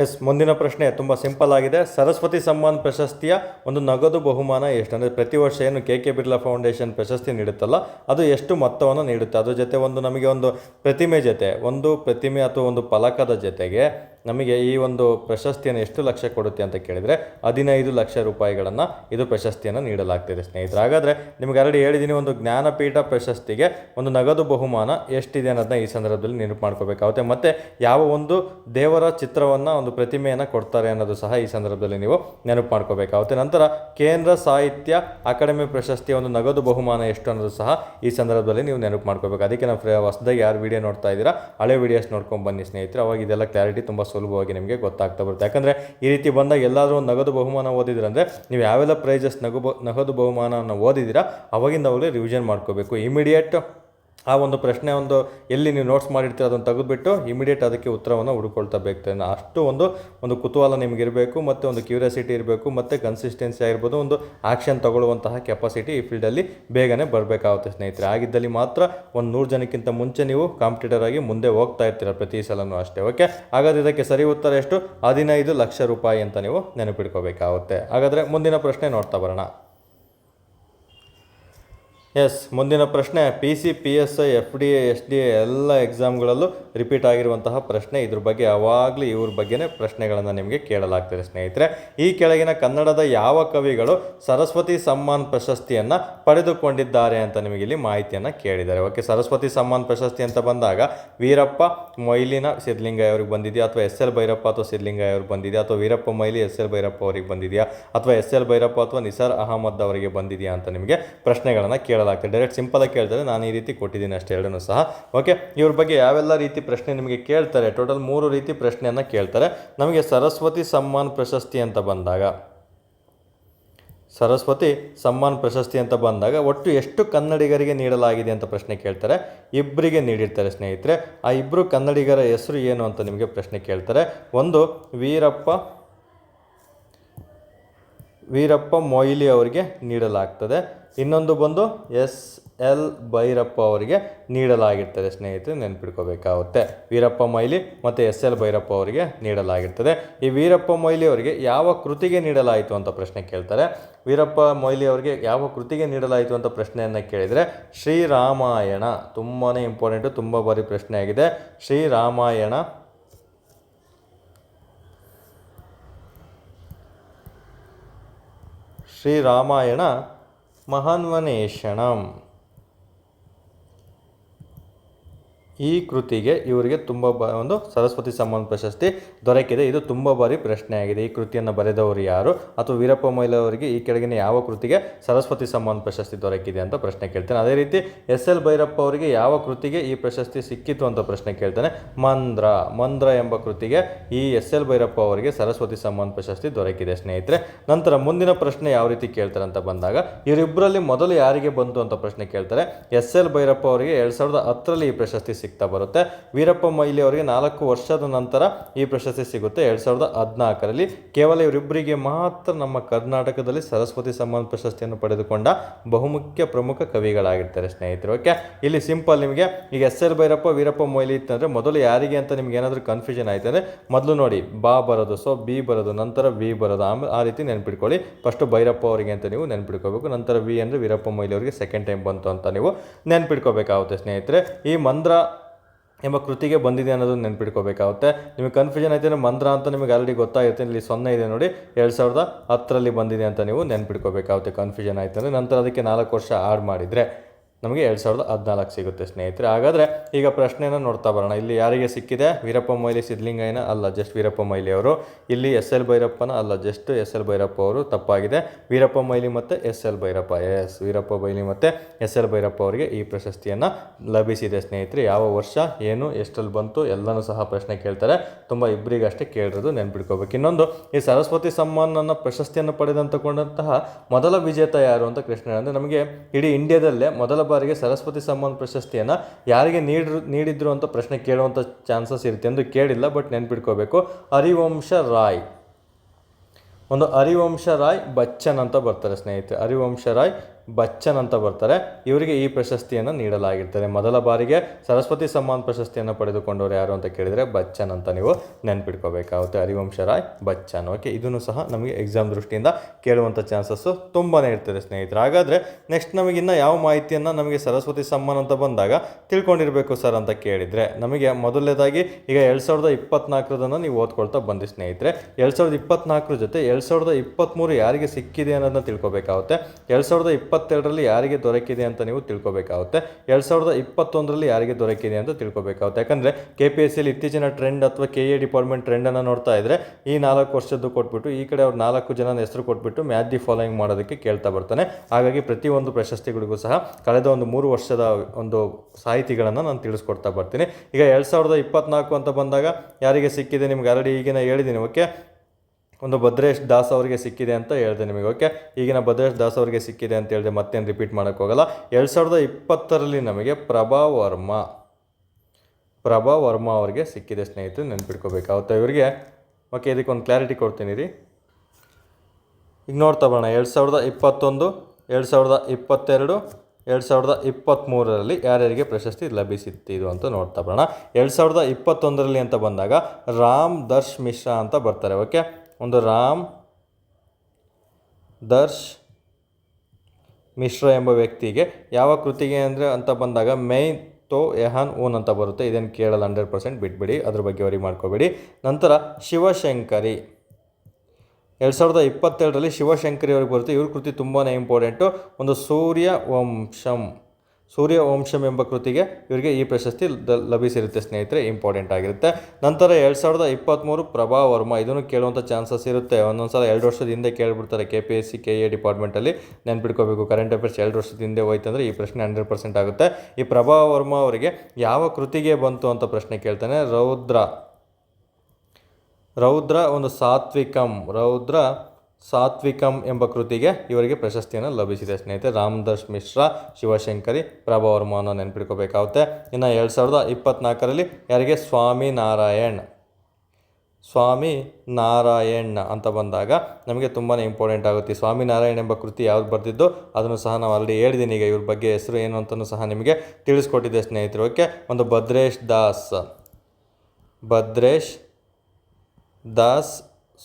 ಎಸ್ ಮುಂದಿನ ಪ್ರಶ್ನೆ ತುಂಬ ಸಿಂಪಲ್ ಆಗಿದೆ. ಸರಸ್ವತಿ ಸಮ್ಮಾನ್ ಪ್ರಶಸ್ತಿಯ ಒಂದು ನಗದು ಬಹುಮಾನ ಎಷ್ಟು? ಅಂದರೆ ಪ್ರತಿ ವರ್ಷ ಏನು ಕೆ ಕೆ ಬಿರ್ಲಾ ಫೌಂಡೇಶನ್ ಪ್ರಶಸ್ತಿ ನೀಡುತ್ತಲ್ಲ, ಅದು ಎಷ್ಟು ಮೊತ್ತವನ್ನು ನೀಡುತ್ತೆ? ಅದ್ರ ಜೊತೆ ಒಂದು ನಮಗೆ ಒಂದು ಪ್ರತಿಮೆ ಜೊತೆ, ಒಂದು ಪ್ರತಿಮೆ ಅಥವಾ ಒಂದು ಫಲಕದ ಜೊತೆಗೆ ನಮಗೆ ಈ ಒಂದು ಪ್ರಶಸ್ತಿಯನ್ನು ಎಷ್ಟು ಲಕ್ಷ ಕೊಡುತ್ತೆ ಅಂತ ಕೇಳಿದರೆ ಹದಿನೈದು ಲಕ್ಷ ರೂಪಾಯಿಗಳನ್ನು ಇದು ಪ್ರಶಸ್ತಿಯನ್ನು ನೀಡಲಾಗ್ತಿದೆ, ಸ್ನೇಹಿತರೆ. ಹಾಗಾದರೆ ನಿಮಗೆ ಆಲ್ರೆಡಿ ಹೇಳಿದ್ದೀನಿ ಒಂದು ಜ್ಞಾನಪೀಠ ಪ್ರಶಸ್ತಿಗೆ ಒಂದು ನಗದು ಬಹುಮಾನ ಎಷ್ಟಿದೆ ಅನ್ನೋದನ್ನ ಈ ಸಂದರ್ಭದಲ್ಲಿ ನೆನಪು ಮಾಡ್ಕೋಬೇಕಾಗುತ್ತೆ ಮತ್ತು ಯಾವ ಒಂದು ದೇವರ ಚಿತ್ರವನ್ನು, ಒಂದು ಪ್ರತಿಮೆಯನ್ನು ಕೊಡ್ತಾರೆ ಅನ್ನೋದು ಸಹ ಈ ಸಂದರ್ಭದಲ್ಲಿ ನೀವು ನೆನಪು ಮಾಡ್ಕೋಬೇಕಾಗುತ್ತೆ ನಂತರ ಕೇಂದ್ರ ಸಾಹಿತ್ಯ ಅಕಾಡೆಮಿ ಪ್ರಶಸ್ತಿಯ ಒಂದು ನಗದು ಬಹುಮಾನ ಎಷ್ಟು ಅನ್ನೋದು ಸಹ ಈ ಸಂದರ್ಭದಲ್ಲಿ ನೀವು ನೆನಪು ಮಾಡ್ಕೋಬೇಕು. ಅದಕ್ಕೆ ನಾವು ಹೊಸದಾಗಿ ಯಾರು ವಿಡಿಯೋ ನೋಡ್ತಾ ಇದ್ದೀರಾ, ಹಳೆ ವಿಡಿಯೋಸ್ ನೋಡ್ಕೊಂಡು ಬನ್ನಿ, ಸ್ನೇಹಿತರೆ. ಅವಾಗ ಇದೆಲ್ಲ ಕ್ಲಾರಿಟಿ ತುಂಬ ಸುಲಭವಾಗಿ ನಿಮಗೆ ಗೊತ್ತಾಗ್ತಾ ಬರುತ್ತೆ. ಯಾಕಂದರೆ ಈ ರೀತಿ ಬಂದಾಗ ಎಲ್ಲಾದರೂ ಒಂದು ನಗದು ಬಹುಮಾನ ಓದಿದ್ರಂದರೆ ನೀವು ಯಾವೆಲ್ಲ ಪ್ರೈಜಸ್ ನಗು ಬ- ನಗದು ಬಹುಮಾನವನ್ನು ಓದಿದ್ದೀರಾ, ಅವಾಗಿಂದ ಅವಾಗಲೇ ರಿವಿಷನ್ ಮಾಡ್ಕೋಬೇಕು. ಇಮಿಡಿಯೇಟ್ ಆ ಒಂದು ಪ್ರಶ್ನೆ ಒಂದು ಎಲ್ಲಿ ನೀವು ನೋಟ್ಸ್ ಮಾಡಿರ್ತೀರ ಅದನ್ನು ತೆಗೆದುಬಿಟ್ಟು ಇಮಿಡಿಯೇಟ್ ಅದಕ್ಕೆ ಉತ್ತರವನ್ನು ಹುಡುಕೊಳ್ತಾ ಬೇಕು ಅಷ್ಟು ಒಂದು ಒಂದು ಕುತೂಹಲ ನಿಮಗಿರಬೇಕು ಮತ್ತು ಒಂದು ಕ್ಯೂರಿಯಾಸಿಟಿ ಇರಬೇಕು ಮತ್ತು ಕನ್ಸಿಸ್ಟೆನ್ಸಿ ಆಗಿರ್ಬೋದು ಒಂದು ಆ್ಯಕ್ಷನ್ ತಗೊಳ್ಳುವಂತಹ ಕೆಪಾಸಿಟಿ ಈ ಫೀಲ್ಡಲ್ಲಿ ಬೇಗನೆ ಬರಬೇಕಾಗುತ್ತೆ ಸ್ನೇಹಿತರೆ. ಆಗಿದ್ದಲ್ಲಿ ಮಾತ್ರ ಒಂದು ನೂರು ಜನಕ್ಕಿಂತ ಮುಂಚೆ ನೀವು ಕಾಂಪಿಟೇಟರ್ ಆಗಿ ಮುಂದೆ ಹೋಗ್ತಾ ಇರ್ತೀರ ಪ್ರತಿ ಸಲನೂ ಅಷ್ಟೇ ಓಕೆ ಹಾಗಾದರೆ ಇದಕ್ಕೆ ಸರಿ ಉತ್ತರ ಎಷ್ಟು? ಹದಿನೈದು ಲಕ್ಷ ರೂಪಾಯಿ ಅಂತ ನೀವು ನೆನಪಿಟ್ಕೋಬೇಕಾಗುತ್ತೆ. ಹಾಗಾದರೆ ಮುಂದಿನ ಪ್ರಶ್ನೆ ನೋಡ್ತಾ ಬರೋಣ. ಎಸ್ ಮುಂದಿನ ಪ್ರಶ್ನೆ P C P S I F D A S D A ಎಲ್ಲ ಎಕ್ಸಾಮ್ಗಳಲ್ಲೂ ರಿಪೀಟ್ ಆಗಿರುವಂತಹ ಪ್ರಶ್ನೆ. ಇದ್ರ ಬಗ್ಗೆ ಯಾವಾಗಲೂ ಇವ್ರ ಬಗ್ಗೆನೇ ಪ್ರಶ್ನೆಗಳನ್ನು ನಿಮಗೆ ಕೇಳಲಾಗ್ತದೆ ಸ್ನೇಹಿತರೆ. ಈ ಕೆಳಗಿನ ಕನ್ನಡದ ಯಾವ ಕವಿಗಳು ಸರಸ್ವತಿ ಸಮ್ಮಾನ್ ಪ್ರಶಸ್ತಿಯನ್ನು ಪಡೆದುಕೊಂಡಿದ್ದಾರೆ ಅಂತ ನಿಮಗೆ ಇಲ್ಲಿ ಮಾಹಿತಿಯನ್ನು ಕೇಳಿದ್ದಾರೆ. ಓಕೆ ಸರಸ್ವತಿ ಸಮ್ಮಾನ್ ಪ್ರಶಸ್ತಿ ಅಂತ ಬಂದಾಗ ವೀರಪ್ಪ ಮೊಯ್ಲಿನ ಸಿದ್ಲಿಂಗಯ್ಯ ಅವ್ರಿಗೆ ಬಂದಿದೆಯಾ? ಅಥವಾ ಎಸ್ ಎಲ್ ಭೈರಪ್ಪ ಅಥವಾ ಸಿದ್ಲಿಂಗಯ್ಯ ಅವ್ರಿಗೆ ಬಂದಿದೆಯಾ? ಅಥವಾ ವೀರಪ್ಪ ಮೊಯ್ಲಿ, ಎಸ್ ಎಲ್ ಭೈರಪ್ಪ ಅವರಿಗೆ ಬಂದಿದೆಯಾ? ಅಥವಾ ಎಸ್ ಎಲ್ ಭೈರಪ್ಪ ಅಥವಾ ನಿಸಾರ್ ಅಹಮದ್ ಅವರಿಗೆ ಬಂದಿದೆಯಾ ಅಂತ ನಿಮಗೆ ಪ್ರಶ್ನೆಗಳನ್ನು ಕೇಳಲಾಗ್ತದೆ. ಡೈರೆಕ್ಟ್ ಸಿಂಪಲಾಗಿ ಕೇಳ್ತಾರೆ. ನಾನು ಈ ರೀತಿ ಕೊಟ್ಟಿದ್ದೀನಿ ಅಷ್ಟೇ ಎರಡನ್ನೂ ಸಹ. ಓಕೆ ಇವ್ರ ಬಗ್ಗೆ ಯಾವೆಲ್ಲ ರೀತಿ ಪ್ರಶ್ನೆ ನಿಮಗೆ ಕೇಳ್ತಾರೆ? ಟೋಟಲ್ ಮೂರು ರೀತಿ ಪ್ರಶ್ನೆಯನ್ನು ಕೇಳ್ತಾರೆ. ನಮಗೆ ಸರಸ್ವತಿ ಸಮ್ಮಾನ್ ಪ್ರಶಸ್ತಿ ಅಂತ ಬಂದಾಗ, ಸರಸ್ವತಿ ಸಮ್ಮಾನ್ ಪ್ರಶಸ್ತಿ ಅಂತ ಬಂದಾಗ ಒಟ್ಟು ಎಷ್ಟು ಕನ್ನಡಿಗರಿಗೆ ನೀಡಲಾಗಿದೆ ಅಂತ ಪ್ರಶ್ನೆ ಕೇಳ್ತಾರೆ. ಇಬ್ಬರಿಗೆ ನೀಡಿರ್ತಾರೆ ಸ್ನೇಹಿತರೆ. ಆ ಇಬ್ಬರು ಕನ್ನಡಿಗರ ಹೆಸರು ಏನು ಅಂತ ನಿಮಗೆ ಪ್ರಶ್ನೆ ಕೇಳ್ತಾರೆ. ಒಂದು, ವೀರಪ್ಪ ವೀರಪ್ಪ ಮೊಯ್ಲಿ ಅವರಿಗೆ ನೀಡಲಾಗ್ತದೆ. ಇನ್ನೊಂದು ಬಂದು ಎಸ್ ಎಲ್ ಭೈರಪ್ಪ ಅವರಿಗೆ ನೀಡಲಾಗಿರ್ತದೆ. ಸ್ನೇಹಿತರೆ, ನೆನ್ಪಿಟ್ಕೋಬೇಕಾಗುತ್ತೆ. ವೀರಪ್ಪ ಮೊಯ್ಲಿ ಮತ್ತು ಎಸ್ ಎಲ್ ಭೈರಪ್ಪ ಅವರಿಗೆ ನೀಡಲಾಗಿರ್ತದೆ. ಈ ವೀರಪ್ಪ ಮೊಯ್ಲಿ ಅವರಿಗೆ ಯಾವ ಕೃತಿಗೆ ನೀಡಲಾಯಿತು ಅಂತ ಪ್ರಶ್ನೆ ಕೇಳ್ತಾರೆ. ವೀರಪ್ಪ ಮೊಯ್ಲಿ ಅವರಿಗೆ ಯಾವ ಕೃತಿಗೆ ನೀಡಲಾಯಿತು ಅಂತ ಪ್ರಶ್ನೆಯನ್ನು ಕೇಳಿದರೆ, ಶ್ರೀರಾಮಾಯಣ. ತುಂಬಾ ಇಂಪಾರ್ಟೆಂಟು ತುಂಬ ಬಾರಿ ಪ್ರಶ್ನೆ ಆಗಿದೆ. ಶ್ರೀರಾಮಾಯಣ. ಶ್ರೀರಾಮಾಯಣ महान्वनेषणम्। ಈ ಕೃತಿಗೆ ಇವರಿಗೆ ತುಂಬ ಬ, ಒಂದು ಸರಸ್ವತಿ ಸಮ್ಮಾನ್ ಪ್ರಶಸ್ತಿ ದೊರಕಿದೆ. ಇದು ತುಂಬ ಬಾರಿ ಪ್ರಶ್ನೆ ಆಗಿದೆ ಈ ಕೃತಿಯನ್ನು ಬರೆದವರು ಯಾರು? ಅಥವಾ ವೀರಪ್ಪ ಮೊಯ್ಲಿ ಅವರಿಗೆ ಈ ಕೆಳಗಿನ ಯಾವ ಕೃತಿಗೆ ಸರಸ್ವತಿ ಸಮ್ಮಾನ್ ಪ್ರಶಸ್ತಿ ದೊರಕಿದೆ ಅಂತ ಪ್ರಶ್ನೆ ಕೇಳ್ತಾನೆ. ಅದೇ ರೀತಿ ಎಸ್ ಎಲ್ ಭೈರಪ್ಪ ಅವರಿಗೆ ಯಾವ ಕೃತಿಗೆ ಈ ಪ್ರಶಸ್ತಿ ಸಿಕ್ಕಿತು ಅಂತ ಪ್ರಶ್ನೆ ಕೇಳ್ತಾನೆ. ಮಂದ್ರ ಮಂದ್ರ ಎಂಬ ಕೃತಿಗೆ ಈ ಎಸ್ ಎಲ್ ಭೈರಪ್ಪ ಅವರಿಗೆ ಸರಸ್ವತಿ ಸಮ್ಮಾನ್ ಪ್ರಶಸ್ತಿ ದೊರಕಿದೆ ಸ್ನೇಹಿತರೆ. ನಂತರ ಮುಂದಿನ ಪ್ರಶ್ನೆ ಯಾವ ರೀತಿ ಕೇಳ್ತಾರೆ ಅಂತ ಬಂದಾಗ ಇವರಿಬ್ಬರಲ್ಲಿ ಮೊದಲು ಯಾರಿಗೆ ಬಂತು ಅಂತ ಪ್ರಶ್ನೆ ಕೇಳ್ತಾರೆ. ಎಸ್ ಎಲ್ ಭೈರಪ್ಪ ಅವರಿಗೆ ಎರಡು ಸಾವಿರದ ಹತ್ತರಲ್ಲಿ ಈ ಪ್ರಶಸ್ತಿ ಸಿಗ್ತಾ ಬರುತ್ತೆ. ವೀರಪ್ಪ ಮೊಯ್ಲಿ ಅವರಿಗೆ ನಾಲ್ಕು ವರ್ಷದ ನಂತರ ಈ ಪ್ರಶಸ್ತಿ ಸಿಗುತ್ತೆ. ಎರಡು ಸಾವಿರದ ಹದಿನಾಲ್ಕರಲ್ಲಿ ಕೇವಲ ಇವರಿಬ್ಬರಿಗೆ ಮಾತ್ರ ನಮ್ಮ ಕರ್ನಾಟಕದಲ್ಲಿ ಸರಸ್ವತಿ ಸಮ್ಮಾನ್ ಪ್ರಶಸ್ತಿಯನ್ನು ಪಡೆದುಕೊಂಡ ಬಹುಮುಖ್ಯ ಪ್ರಮುಖ ಕವಿಗಳಾಗಿರ್ತಾರೆ ಸ್ನೇಹಿತರು, ಓಕೆ? ಇಲ್ಲಿ ಸಿಂಪಲ್ ನಿಮಗೆ, ಈಗ ಎಸ್ ಎಲ್ ಭೈರಪ್ಪ, ವೀರಪ್ಪ ಮೊಯ್ಲಿ ಇತ್ತಂದರೆ ಮೊದಲು ಯಾರಿಗೆ ಅಂತ ನಿಮ್ಗೆ ಏನಾದರೂ ಕನ್ಫ್ಯೂಷನ್ ಆಯ್ತು ಅಂದರೆ ಮೊದಲು ನೋಡಿ, ಬಾ ಬರೋದು, ಸೊ ಬಿ ಬರೋದು, ನಂತರ ವಿ ಬರೋದು ಆಮೇಲೆ ಆ ರೀತಿ ನೆನ್ಪಿಟ್ಕೊಳ್ಳಿ. ಫಸ್ಟು ಭೈರಪ್ಪ ಅವರಿಗೆ ಅಂತ ನೀವು ನೆನ್ಪಿಟ್ಕೋಬೇಕು ನಂತರ ವಿ ಅಂದರೆ ವೀರಪ್ಪ ಮೊಯ್ಲಿ ಅವರಿಗೆ ಸೆಕೆಂಡ್ ಟೈಮ್ ಬಂತು ಅಂತ ನೀವು ನೆನ್ಪಿಟ್ಕೋಬೇಕಾಗುತ್ತೆ ಸ್ನೇಹಿತರೆ. ಈ ಮಂದ್ರ ಎಂಬ ಕೃತಿಗೆ ಬಂದಿದೆ ಅನ್ನೋದು ನೆನ್ಪಿಟ್ಕೋಬೇಕಾಗುತ್ತೆ. ನಿಮಗೆ ಕನ್ಫ್ಯೂಷನ್ ಆಯ್ತು ಮಂತ್ರ ಅಂತ ನಿಮಗೆ ಆಲ್ರೆಡಿ ಗೊತ್ತಾಗುತ್ತೆ. ಇಲ್ಲಿ ಸೊನ್ನೆ ಇದೆ ನೋಡಿ, ಎರಡು ಸಾವಿರದ ಹತ್ತರಲ್ಲಿ ಬಂದಿದೆ ಅಂತ ನೀವು ನೆನ್ಪಿಟ್ಕೋಬೇಕಾಗುತ್ತೆ. ಕನ್ಫ್ಯೂಷನ್ ಆಯ್ತು ಅಂದರೆ ನಂತರ ಅದಕ್ಕೆ ನಾಲ್ಕು ವರ್ಷ ಆಡ್ ಮಾಡಿದರೆ. ನಮಗೆ ಎರಡು ಸಾವಿರದ ಹದಿನಾಲ್ಕು ಸಿಗುತ್ತೆ, ಸ್ನೇಹಿತರೆ. ಹಾಗಾದರೆ ಈಗ ಪ್ರಶ್ನೆಯನ್ನು ನೋಡ್ತಾ ಬರೋಣ. ಇಲ್ಲಿ ಯಾರಿಗೆ ಸಿಕ್ಕಿದೆ? ವೀರಪ್ಪ ಮೊಯ್ಲಿ ಸಿದ್ಲಿಂಗಯ್ಯನ ಅಲ್ಲ, ಜಸ್ಟ್ ವೀರಪ್ಪ ಮೊಯ್ಲಿ ಅವರು. ಇಲ್ಲಿ ಎಸ್ ಎಲ್ ಭೈರಪ್ಪನ ಅಲ್ಲ, ಜಸ್ಟ್ ಎಸ್ ಎಲ್ ಭೈರಪ್ಪ ಅವರು. ತಪ್ಪಾಗಿದೆ. ವೀರಪ್ಪ ಮೊಯ್ಲಿ ಮತ್ತು S L Bhyrappa. Yes Veerappa Moily ಮತ್ತು ಎಸ್ ಎಲ್ ಭೈರಪ್ಪ ಅವರಿಗೆ ಈ ಪ್ರಶಸ್ತಿಯನ್ನು ಲಭಿಸಿದೆ, ಸ್ನೇಹಿತರೆ. ಯಾವ ವರ್ಷ, ಏನು, ಎಷ್ಟಲ್ಲಿ ಬಂತು, ಎಲ್ಲನೂ ಸಹ ಪ್ರಶ್ನೆ ಕೇಳ್ತಾರೆ. ತುಂಬ ಇಬ್ಬರಿಗಷ್ಟೇ ಕೇಳಿರೋದು ನೆನ್ಪಿಡ್ಕೋಬೇಕು ಇನ್ನೊಂದು, ಈ ಸರಸ್ವತಿ ಸಮ್ಮಾನನ ಪ್ರಶಸ್ತಿಯನ್ನು ಪಡೆದಂತಕೊಂಡಂತಹ ಮೊದಲ ವಿಜೇತ ಯಾರು ಅಂತ ಕೃಷ್ಣ ಅಂದರೆ ನಮಗೆ ಇಡೀ ಇಂಡಿಯಾದಲ್ಲೇ ಮೊದಲ ಬಾರಿಗೆ ಸರಸ್ವತಿ ಸಮ್ಮಾನ್ ಪ್ರಶಸ್ತಿಯನ್ನು ಯಾರಿಗೆ ನೀಡಿರು, ನೀಡಿದ್ರು ಅಂತ ಪ್ರಶ್ನೆ ಕೇಳುವಂಥ ಚಾನ್ಸಸ್ ಇರುತ್ತೆ ಎಂದು ಕೇಳಿಲ್ಲ, ಬಟ್ ನೆನ್ಪಿಟ್ಕೋಬೇಕು. ಹರಿವಂಶ ರಾಯ್. ಒಂದು ಹರಿವಂಶ ರಾಯ್ ಬಚ್ಚನ್ ಅಂತ ಬರ್ತಾರೆ ಸ್ನೇಹಿತರೆ. ಹರಿವಂಶ ರಾಯ್ ಬಚ್ಚನ್ ಅಂತ ಬರ್ತಾರೆ. ಇವರಿಗೆ ಈ ಪ್ರಶಸ್ತಿಯನ್ನು ನೀಡಲಾಗಿರ್ತದೆ. ಮೊದಲ ಬಾರಿಗೆ ಸರಸ್ವತಿ ಸಮ್ಮಾನ್ ಪ್ರಶಸ್ತಿಯನ್ನು ಪಡೆದುಕೊಂಡವರು ಯಾರು ಅಂತ ಕೇಳಿದರೆ ಬಚ್ಚನ್ ಅಂತ ನೀವು ನೆನ್ಪಿಟ್ಕೋಬೇಕಾಗುತ್ತೆ. ಹರಿವಂಶ ರಾಯ್, ಬಚ್ಚನ್. ಓಕೆ ಇದನ್ನು ಸಹ ನಮಗೆ ಎಕ್ಸಾಮ್ ದೃಷ್ಟಿಯಿಂದ ಕೇಳುವಂಥ ಚಾನ್ಸಸ್ಸು ತುಂಬಾ ಇರ್ತದೆ ಸ್ನೇಹಿತರೆ. ಹಾಗಾದರೆ ನೆಕ್ಸ್ಟ್ ನಮಗಿನ್ನ ಯಾವ ಮಾಹಿತಿಯನ್ನು ನಮಗೆ ಸರಸ್ವತಿ ಸಮ್ಮಾನ್ ಅಂತ ಬಂದಾಗ ತಿಳ್ಕೊಂಡಿರಬೇಕು ಸರ್ ಅಂತ ಕೇಳಿದರೆ, ನಮಗೆ ಮೊದಲನೇದಾಗಿ ಈಗ ಎರಡು ಸಾವಿರದ ಇಪ್ಪತ್ನಾಲ್ಕರದನ್ನು ನೀವು ಓದ್ಕೊಳ್ತಾ ಬಂದಿ ಸ್ನೇಹಿತರೆ. ಎರಡು ಸಾವಿರದ ಇಪ್ಪತ್ನಾಲ್ಕರ ಜೊತೆ ಎರಡು ಸಾವಿರದ ಇಪ್ಪತ್ತ್ಮೂರು ಯಾರಿಗೆ ಸಿಕ್ಕಿದೆ ಅನ್ನೋದನ್ನ ತಿಳ್ಕೊಬೇಕಾಗುತ್ತೆ. ಎರಡು ಸಾವಿರದ ಇಪ್ಪತ್ತೆರಡರಲ್ಲಿ ಯಾರಿಗೆ ದೊರಕಿದೆ ಅಂತ ನೀವು ತಿಳ್ಕೊಬೇಕಾಗುತ್ತೆ. ಎರಡು ಸಾವಿರದ ಇಪ್ಪತ್ತೊಂದರಲ್ಲಿ ಯಾರಿಗೆ ದೊರಕಿದೆ ಅಂತ ತಿಳ್ಕೊಬೇಕಾಗುತ್ತೆ. ಯಾಕಂದರೆ ಕೆ ಪಿ ಎಸ್ ಸಿಲಿ ಇತ್ತೀಚಿನ ಟ್ರೆಂಡ್ ಅಥವಾ ಕೆ ಎ ಡಿಪಾರ್ಟ್ಮೆಂಟ್ ಟ್ರೆಂಡನ್ನು ನೋಡ್ತಾ ಇದ್ದರೆ ಈ ನಾಲ್ಕು ವರ್ಷದ್ದು ಕೊಟ್ಬಿಟ್ಟು, ಈ ಕಡೆ ಅವ್ರು ನಾಲ್ಕು ಜನ ಹೆಸರು ಕೊಟ್ಬಿಟ್ಟು ಮ್ಯಾಚ್ ದಿ ಫಾಲೋಯಿಂಗ್ ಮಾಡೋದಕ್ಕೆ ಕೇಳ್ತಾ ಬರ್ತಾನೆ. ಹಾಗಾಗಿ ಪ್ರತಿಯೊಂದು ಪ್ರಶಸ್ತಿಗಳಿಗೂ ಸಹ ಕಳೆದ ಒಂದು ಮೂರು ವರ್ಷದ ಒಂದು ಸಾಹಿತಿಗಳನ್ನು ನಾನು ತಿಳಿಸ್ಕೊಡ್ತಾ ಬರ್ತೀನಿ. ಈಗ ಎರಡು ಸಾವಿರದ ಇಪ್ಪತ್ನಾಲ್ಕು ಅಂತ ಬಂದಾಗ ಯಾರಿಗೆ ಸಿಕ್ಕಿದೆ? ನಿಮ್ಗೆ ಆಲ್ರೆಡಿ ಈಗಿನ ಹೇಳಿದ್ದೀನಿ ಓಕೆ ಒಂದು ಭದ್ರೇಶ್ ದಾಸ್ ಅವರಿಗೆ ಸಿಕ್ಕಿದೆ ಅಂತ ಹೇಳಿದೆ ನಿಮಗೆ ಓಕೆ ಈಗಿನ ಭದ್ರೇಶ್ ದಾಸ್ ಅವರಿಗೆ ಸಿಕ್ಕಿದೆ ಅಂತ ಹೇಳಿದೆ ಮತ್ತೇನು ರಿಪೀಟ್ ಮಾಡೋಕ್ಕೆ ಹೋಗಲ್ಲ. ಎರಡು ಸಾವಿರದ ಇಪ್ಪತ್ತರಲ್ಲಿ ನಮಗೆ ಪ್ರಭಾ ವರ್ಮಾ ಪ್ರಭಾ ವರ್ಮಾ ಅವರಿಗೆ ಸಿಕ್ಕಿದೆ ಸ್ನೇಹಿತರು, ನೆನ್ಪಿಟ್ಕೋಬೇಕಾಗುತ್ತೆ ಇವರಿಗೆ. ಓಕೆ ಇದಕ್ಕೆ ಒಂದು ಕ್ಲಾರಿಟಿ ಕೊಡ್ತೀನಿ ರೀ ಈಗ ನೋಡ್ತಾ ಬರೋಣ, ಎರಡು ಸಾವಿರದ ಇಪ್ಪತ್ತೊಂದು, ಎರಡು ಸಾವಿರದ ಇಪ್ಪತ್ತೆರಡು, ಎರಡು ಸಾವಿರದ ಇಪ್ಪತ್ತ್ಮೂರರಲ್ಲಿ ಯಾರ್ಯಾರಿಗೆ ಪ್ರಶಸ್ತಿ ಲಭಿಸಿತ್ತು ಅಂತ ನೋಡ್ತಾ ಬರೋಣ. ಎರಡು ಸಾವಿರದ ಇಪ್ಪತ್ತೊಂದರಲ್ಲಿ ಅಂತ ಬಂದಾಗ ರಾಮ್ ದರ್ಶ್ ಮಿಶ್ರಾ ಅಂತ ಬರ್ತಾರೆ ಓಕೆ ಒಂದು ರಾಮ್, ದರ್ಶ್, ಮಿಶ್ರಾ ಎಂಬ ವ್ಯಕ್ತಿಗೆ ಯಾವ ಕೃತಿಗೆ ಅಂದರೆ ಅಂತ ಬಂದಾಗ ಮೈ ತೋ ಎಹಾನ್ ಓನ್ ಅಂತ ಬರುತ್ತೆ. ಇದನ್ನು ಕೇಳಲ್ಲ, ಹಂಡ್ರೆಡ್ ಪರ್ಸೆಂಟ್ ಬಿಟ್ಬಿಡಿ, ಅದ್ರ ಬಗ್ಗೆ ವರಿ ಮಾಡ್ಕೋಬೇಡಿ. ನಂತರ ಶಿವಶಂಕರಿ. ಎರಡು ಸಾವಿರದ ಇಪ್ಪತ್ತೆರಡರಲ್ಲಿ ಶಿವಶಂಕರಿ ಅವ್ರಿಗೆ ಬರುತ್ತೆ. ಇವ್ರ ಕೃತಿ ತುಂಬಾ ಇಂಪಾರ್ಟೆಂಟು ಒಂದು ಸೂರ್ಯ ವಂಶಂ. ಸೂರ್ಯ ವಂಶಂ ಎಂಬ ಕೃತಿಗೆ ಇವರಿಗೆ ಈ ಪ್ರಶಸ್ತಿ ಲಭಿಸಿರುತ್ತೆ, ಸ್ನೇಹಿತರೆ. ಇಂಪಾರ್ಟೆಂಟ್ ಆಗಿರುತ್ತೆ. ನಂತರ ಎರಡು ಸಾವಿರದ ಇಪ್ಪತ್ತ್ಮೂರು ಪ್ರಭಾ ವರ್ಮ, ಇದನ್ನು ಕೇಳುವಂಥ ಚಾನ್ಸಸ್ ಇರುತ್ತೆ. ಒಂದೊಂದು ಸಲ ಎರಡು ವರ್ಷದ ಹಿಂದೆ ಕೇಳಿಬಿಡ್ತಾರೆ. K P S C K A ಡಿಪಾರ್ಟ್ಮೆಂಟಲ್ಲಿ ನೆನ್ಪಿಟ್ಕೋಬೇಕು. ಕರೆಂಟ್ ಅಫೇರ್ಸ್ ಎರಡು ವರ್ಷದ ಹಿಂದೆ ಹೋಯ್ತಂದ್ರೆ ಈ ಪ್ರಶ್ನೆ ಹಂಡ್ರೆಡ್ ಪರ್ಸೆಂಟ್ ಆಗುತ್ತೆ. ಈ ಪ್ರಭಾ ವರ್ಮ ಅವರಿಗೆ ಯಾವ ಕೃತಿಗೆ ಬಂತು ಅಂತ ಪ್ರಶ್ನೆ ಕೇಳ್ತಾನೆ. ರೌದ್ರ. ರೌದ್ರ ಒಂದು ಸಾತ್ವಿಕಂ. ರೌದ್ರ ಸಾತ್ವಿಕಂ ಎಂಬ ಕೃತಿಗೆ ಇವರಿಗೆ ಪ್ರಶಸ್ತಿಯನ್ನು ಲಭಿಸಿದೆ. ಸ್ನೇಹಿತರೆ, ರಾಮದರ್ಶ್ ಮಿಶ್ರಾ, ಶಿವಶಂಕರಿ ಪ್ರಭಾ ವರ್ಮವನ್ನು ನೆನ್ಪಿಟ್ಕೋಬೇಕಾಗುತ್ತೆ. ಇನ್ನು ಎರಡು ಸಾವಿರದ ಇಪ್ಪತ್ನಾಲ್ಕರಲ್ಲಿ ಯಾರಿಗೆ? ಸ್ವಾಮಿ ನಾರಾಯಣ್. ಸ್ವಾಮಿ ನಾರಾಯಣ್ ಅಂತ ಬಂದಾಗ ನಮಗೆ ತುಂಬಾ ಇಂಪಾರ್ಟೆಂಟ್ ಆಗುತ್ತೆ. ಸ್ವಾಮಿ ನಾರಾಯಣ್ ಎಂಬ ಕೃತಿ ಯಾವ್ದು ಬರೆದಿದ್ದು? ಅದನ್ನು ಸಹ ನಾವು ಆಲ್ರೆಡಿ ಹೇಳಿದ್ದೀನಿ ಈಗ ಇವ್ರ ಬಗ್ಗೆ ಹೆಸರು ಏನು ಅಂತಲೂ ಸಹ ನಿಮಗೆ ತಿಳಿಸ್ಕೊಟ್ಟಿದ್ದೆ ಸ್ನೇಹಿತರು. ಓಕೆ, ಒಂದು ಭದ್ರೇಶ್ ದಾಸ್. ಭದ್ರೇಶ್ ದಾಸ್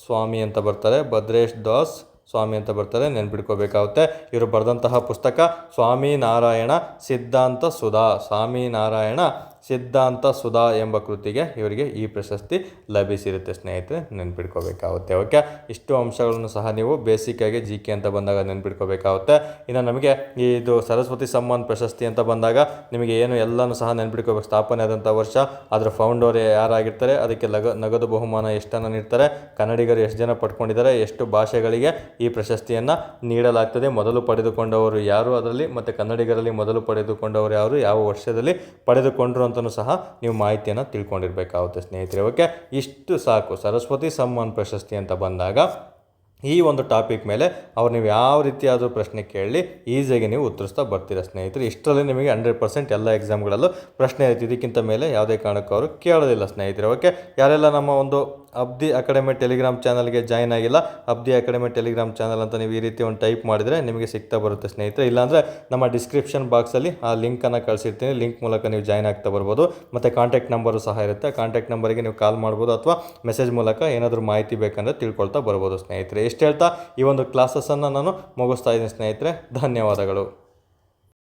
ಸ್ವಾಮಿ ಅಂತ ಬರ್ತಾರೆ, ಭದ್ರೇಶ್ ದಾಸ್ ಸ್ವಾಮಿ ಅಂತ ಬರ್ತಾರೆ, ನೆನ್ಪಿಟ್ಕೋಬೇಕಾಗುತ್ತೆ. ಇವರು ಬರೆದಂತಹ ಪುಸ್ತಕ ಸ್ವಾಮಿ ನಾರಾಯಣ ಸಿದ್ಧಾಂತ ಸುಧಾ. ಸ್ವಾಮಿ ನಾರಾಯಣ ಸಿದ್ಧಾಂತ ಸುಧಾ ಎಂಬ ಕೃತಿಗೆ ಇವರಿಗೆ ಈ ಪ್ರಶಸ್ತಿ ಲಭಿಸಿರುತ್ತೆ, ಸ್ನೇಹಿತರೆ. ನೆನ್ಪಿಟ್ಕೋಬೇಕಾಗುತ್ತೆ, ಓಕೆ? ಇಷ್ಟು ಅಂಶಗಳನ್ನು ಸಹ ನೀವು ಬೇಸಿಕ್ಕಾಗಿ ಜಿ ಕೆ ಅಂತ ಬಂದಾಗ ನೆನ್ಪಿಟ್ಕೋಬೇಕಾಗುತ್ತೆ. ಇನ್ನು ನಮಗೆ ಇದು ಸರಸ್ವತಿ ಸಮ್ಮಾನ್ ಪ್ರಶಸ್ತಿ ಅಂತ ಬಂದಾಗ ನಿಮಗೆ ಏನು ಎಲ್ಲನೂ ಸಹ ನೆನ್ಪಿಟ್ಕೋಬೇಕು. ಸ್ಥಾಪನೆ ಆದಂಥ ವರ್ಷ, ಅದರ ಫೌಂಡರ್ ಯಾರಾಗಿರ್ತಾರೆ, ಅದಕ್ಕೆ ಲಗ, ನಗದು ಬಹುಮಾನ ಎಷ್ಟನ್ನು ನೀಡ್ತಾರೆ, ಕನ್ನಡಿಗರು ಎಷ್ಟು ಜನ ಪಡ್ಕೊಂಡಿದ್ದಾರೆ, ಎಷ್ಟು ಭಾಷೆಗಳಿಗೆ ಈ ಪ್ರಶಸ್ತಿಯನ್ನು ನೀಡಲಾಗ್ತದೆ. ಮೊದಲು ಪಡೆದುಕೊಂಡವರು ಯಾರು ಅದರಲ್ಲಿ, ಮತ್ತು ಕನ್ನಡಿಗರಲ್ಲಿ ಮೊದಲು ಪಡೆದುಕೊಂಡವರು ಯಾರು, ಯಾವ ವರ್ಷದಲ್ಲಿ ಪಡೆದುಕೊಂಡ್ರು ಅಂತಲೂ ಸಹ ನೀವು ಮಾಹಿತಿಯನ್ನು ತಿಳ್ಕೊಂಡಿರಬೇಕಾಗುತ್ತೆ ಸ್ನೇಹಿತರೆ ಓಕೆ? ಇಷ್ಟು ಸಾಕು. ಸರಸ್ವತಿ ಸಮ್ಮಾನ್ ಪ್ರಶಸ್ತಿ ಅಂತ ಬಂದಾಗ ಈ ಒಂದು ಟಾಪಿಕ್ ಮೇಲೆ ಅವ್ರು ನೀವು ಯಾವ ರೀತಿಯಾದರೂ ಪ್ರಶ್ನೆ ಕೇಳಿ ಈಸಿಯಾಗಿ ನೀವು ಉತ್ತರಿಸ್ತಾ ಬರ್ತೀರಾ ಸ್ನೇಹಿತರೆ. ಇಷ್ಟರಲ್ಲಿ ನಿಮಗೆ ಹಂಡ್ರೆಡ್ ಪರ್ಸೆಂಟ್ ಎಲ್ಲ ಎಕ್ಸಾಮ್ಗಳಲ್ಲೂ ಪ್ರಶ್ನೆ ಇರುತ್ತೆ. ಇದಕ್ಕಿಂತ ಮೇಲೆ ಯಾವುದೇ ಕಾರಣಕ್ಕೂ ಅವರು ಕೇಳೋದಿಲ್ಲ ಸ್ನೇಹಿತರೆ. ಓಕೆ? ಯಾರೆಲ್ಲ ನಮ್ಮ ಒಂದು ಅಬ್ದಿ ಅಕಾಡೆಮಿ ಟೆಲಿಗ್ರಾಮ್ ಚಾನಲ್ಗೆ ಜಾಯ್ನ್ ಆಗಿಲ್ಲ, ಅಬ್ದಿ ಅಕಾಡೆಮಿ ಟೆಲಿಗ್ರಾಮ್ ಚಾನಲ್ ಅಂತ ನೀವು ಈ ರೀತಿ ಒಂದು ಟೈಪ್ ಮಾಡಿದರೆ ನಿಮಗೆ ಸಿಗ್ತಾ ಬರುತ್ತೆ ಸ್ನೇಹಿತರೆ. ಇಲ್ಲಾಂದರೆ ನಮ್ಮ ಡಿಸ್ಕ್ರಿಪ್ಷನ್ ಬಾಕ್ಸಲ್ಲಿ ಆ ಲಿಂಕನ್ನು ಕಳಿಸಿರ್ತೀನಿ. ಲಿಂಕ್ ಮೂಲಕ ನೀವು ಜಾಯ್ನ್ ಆಗ್ತಾ ಬರ್ಬೋದು. ಮತ್ತು ಕಾಂಟ್ಯಾಕ್ಟ್ ನಂಬರು ಸಹ ಇರುತ್ತೆ. ಕಾಂಟ್ಯಾಕ್ಟ್ ನಂಬರಿಗೆ ನೀವು ಕಾಲ್ ಮಾಡ್ಬೋದು ಅಥವಾ ಮೆಸೇಜ್ ಮೂಲಕ ಏನಾದರೂ ಮಾಹಿತಿ ಬೇಕಂದರೆ ತಿಳ್ಕೊಳ್ತಾ ಬರ್ಬೋದು ಸ್ನೇಹಿತರೆ. ಎಷ್ಟು ಹೇಳ್ತಾ ಈ ಒಂದು ಕ್ಲಾಸಸ್ಸನ್ನು ನಾನು ಮುಗಿಸ್ತಾ ಇದ್ದೀನಿ ಸ್ನೇಹಿತರೆ. ಧನ್ಯವಾದಗಳು.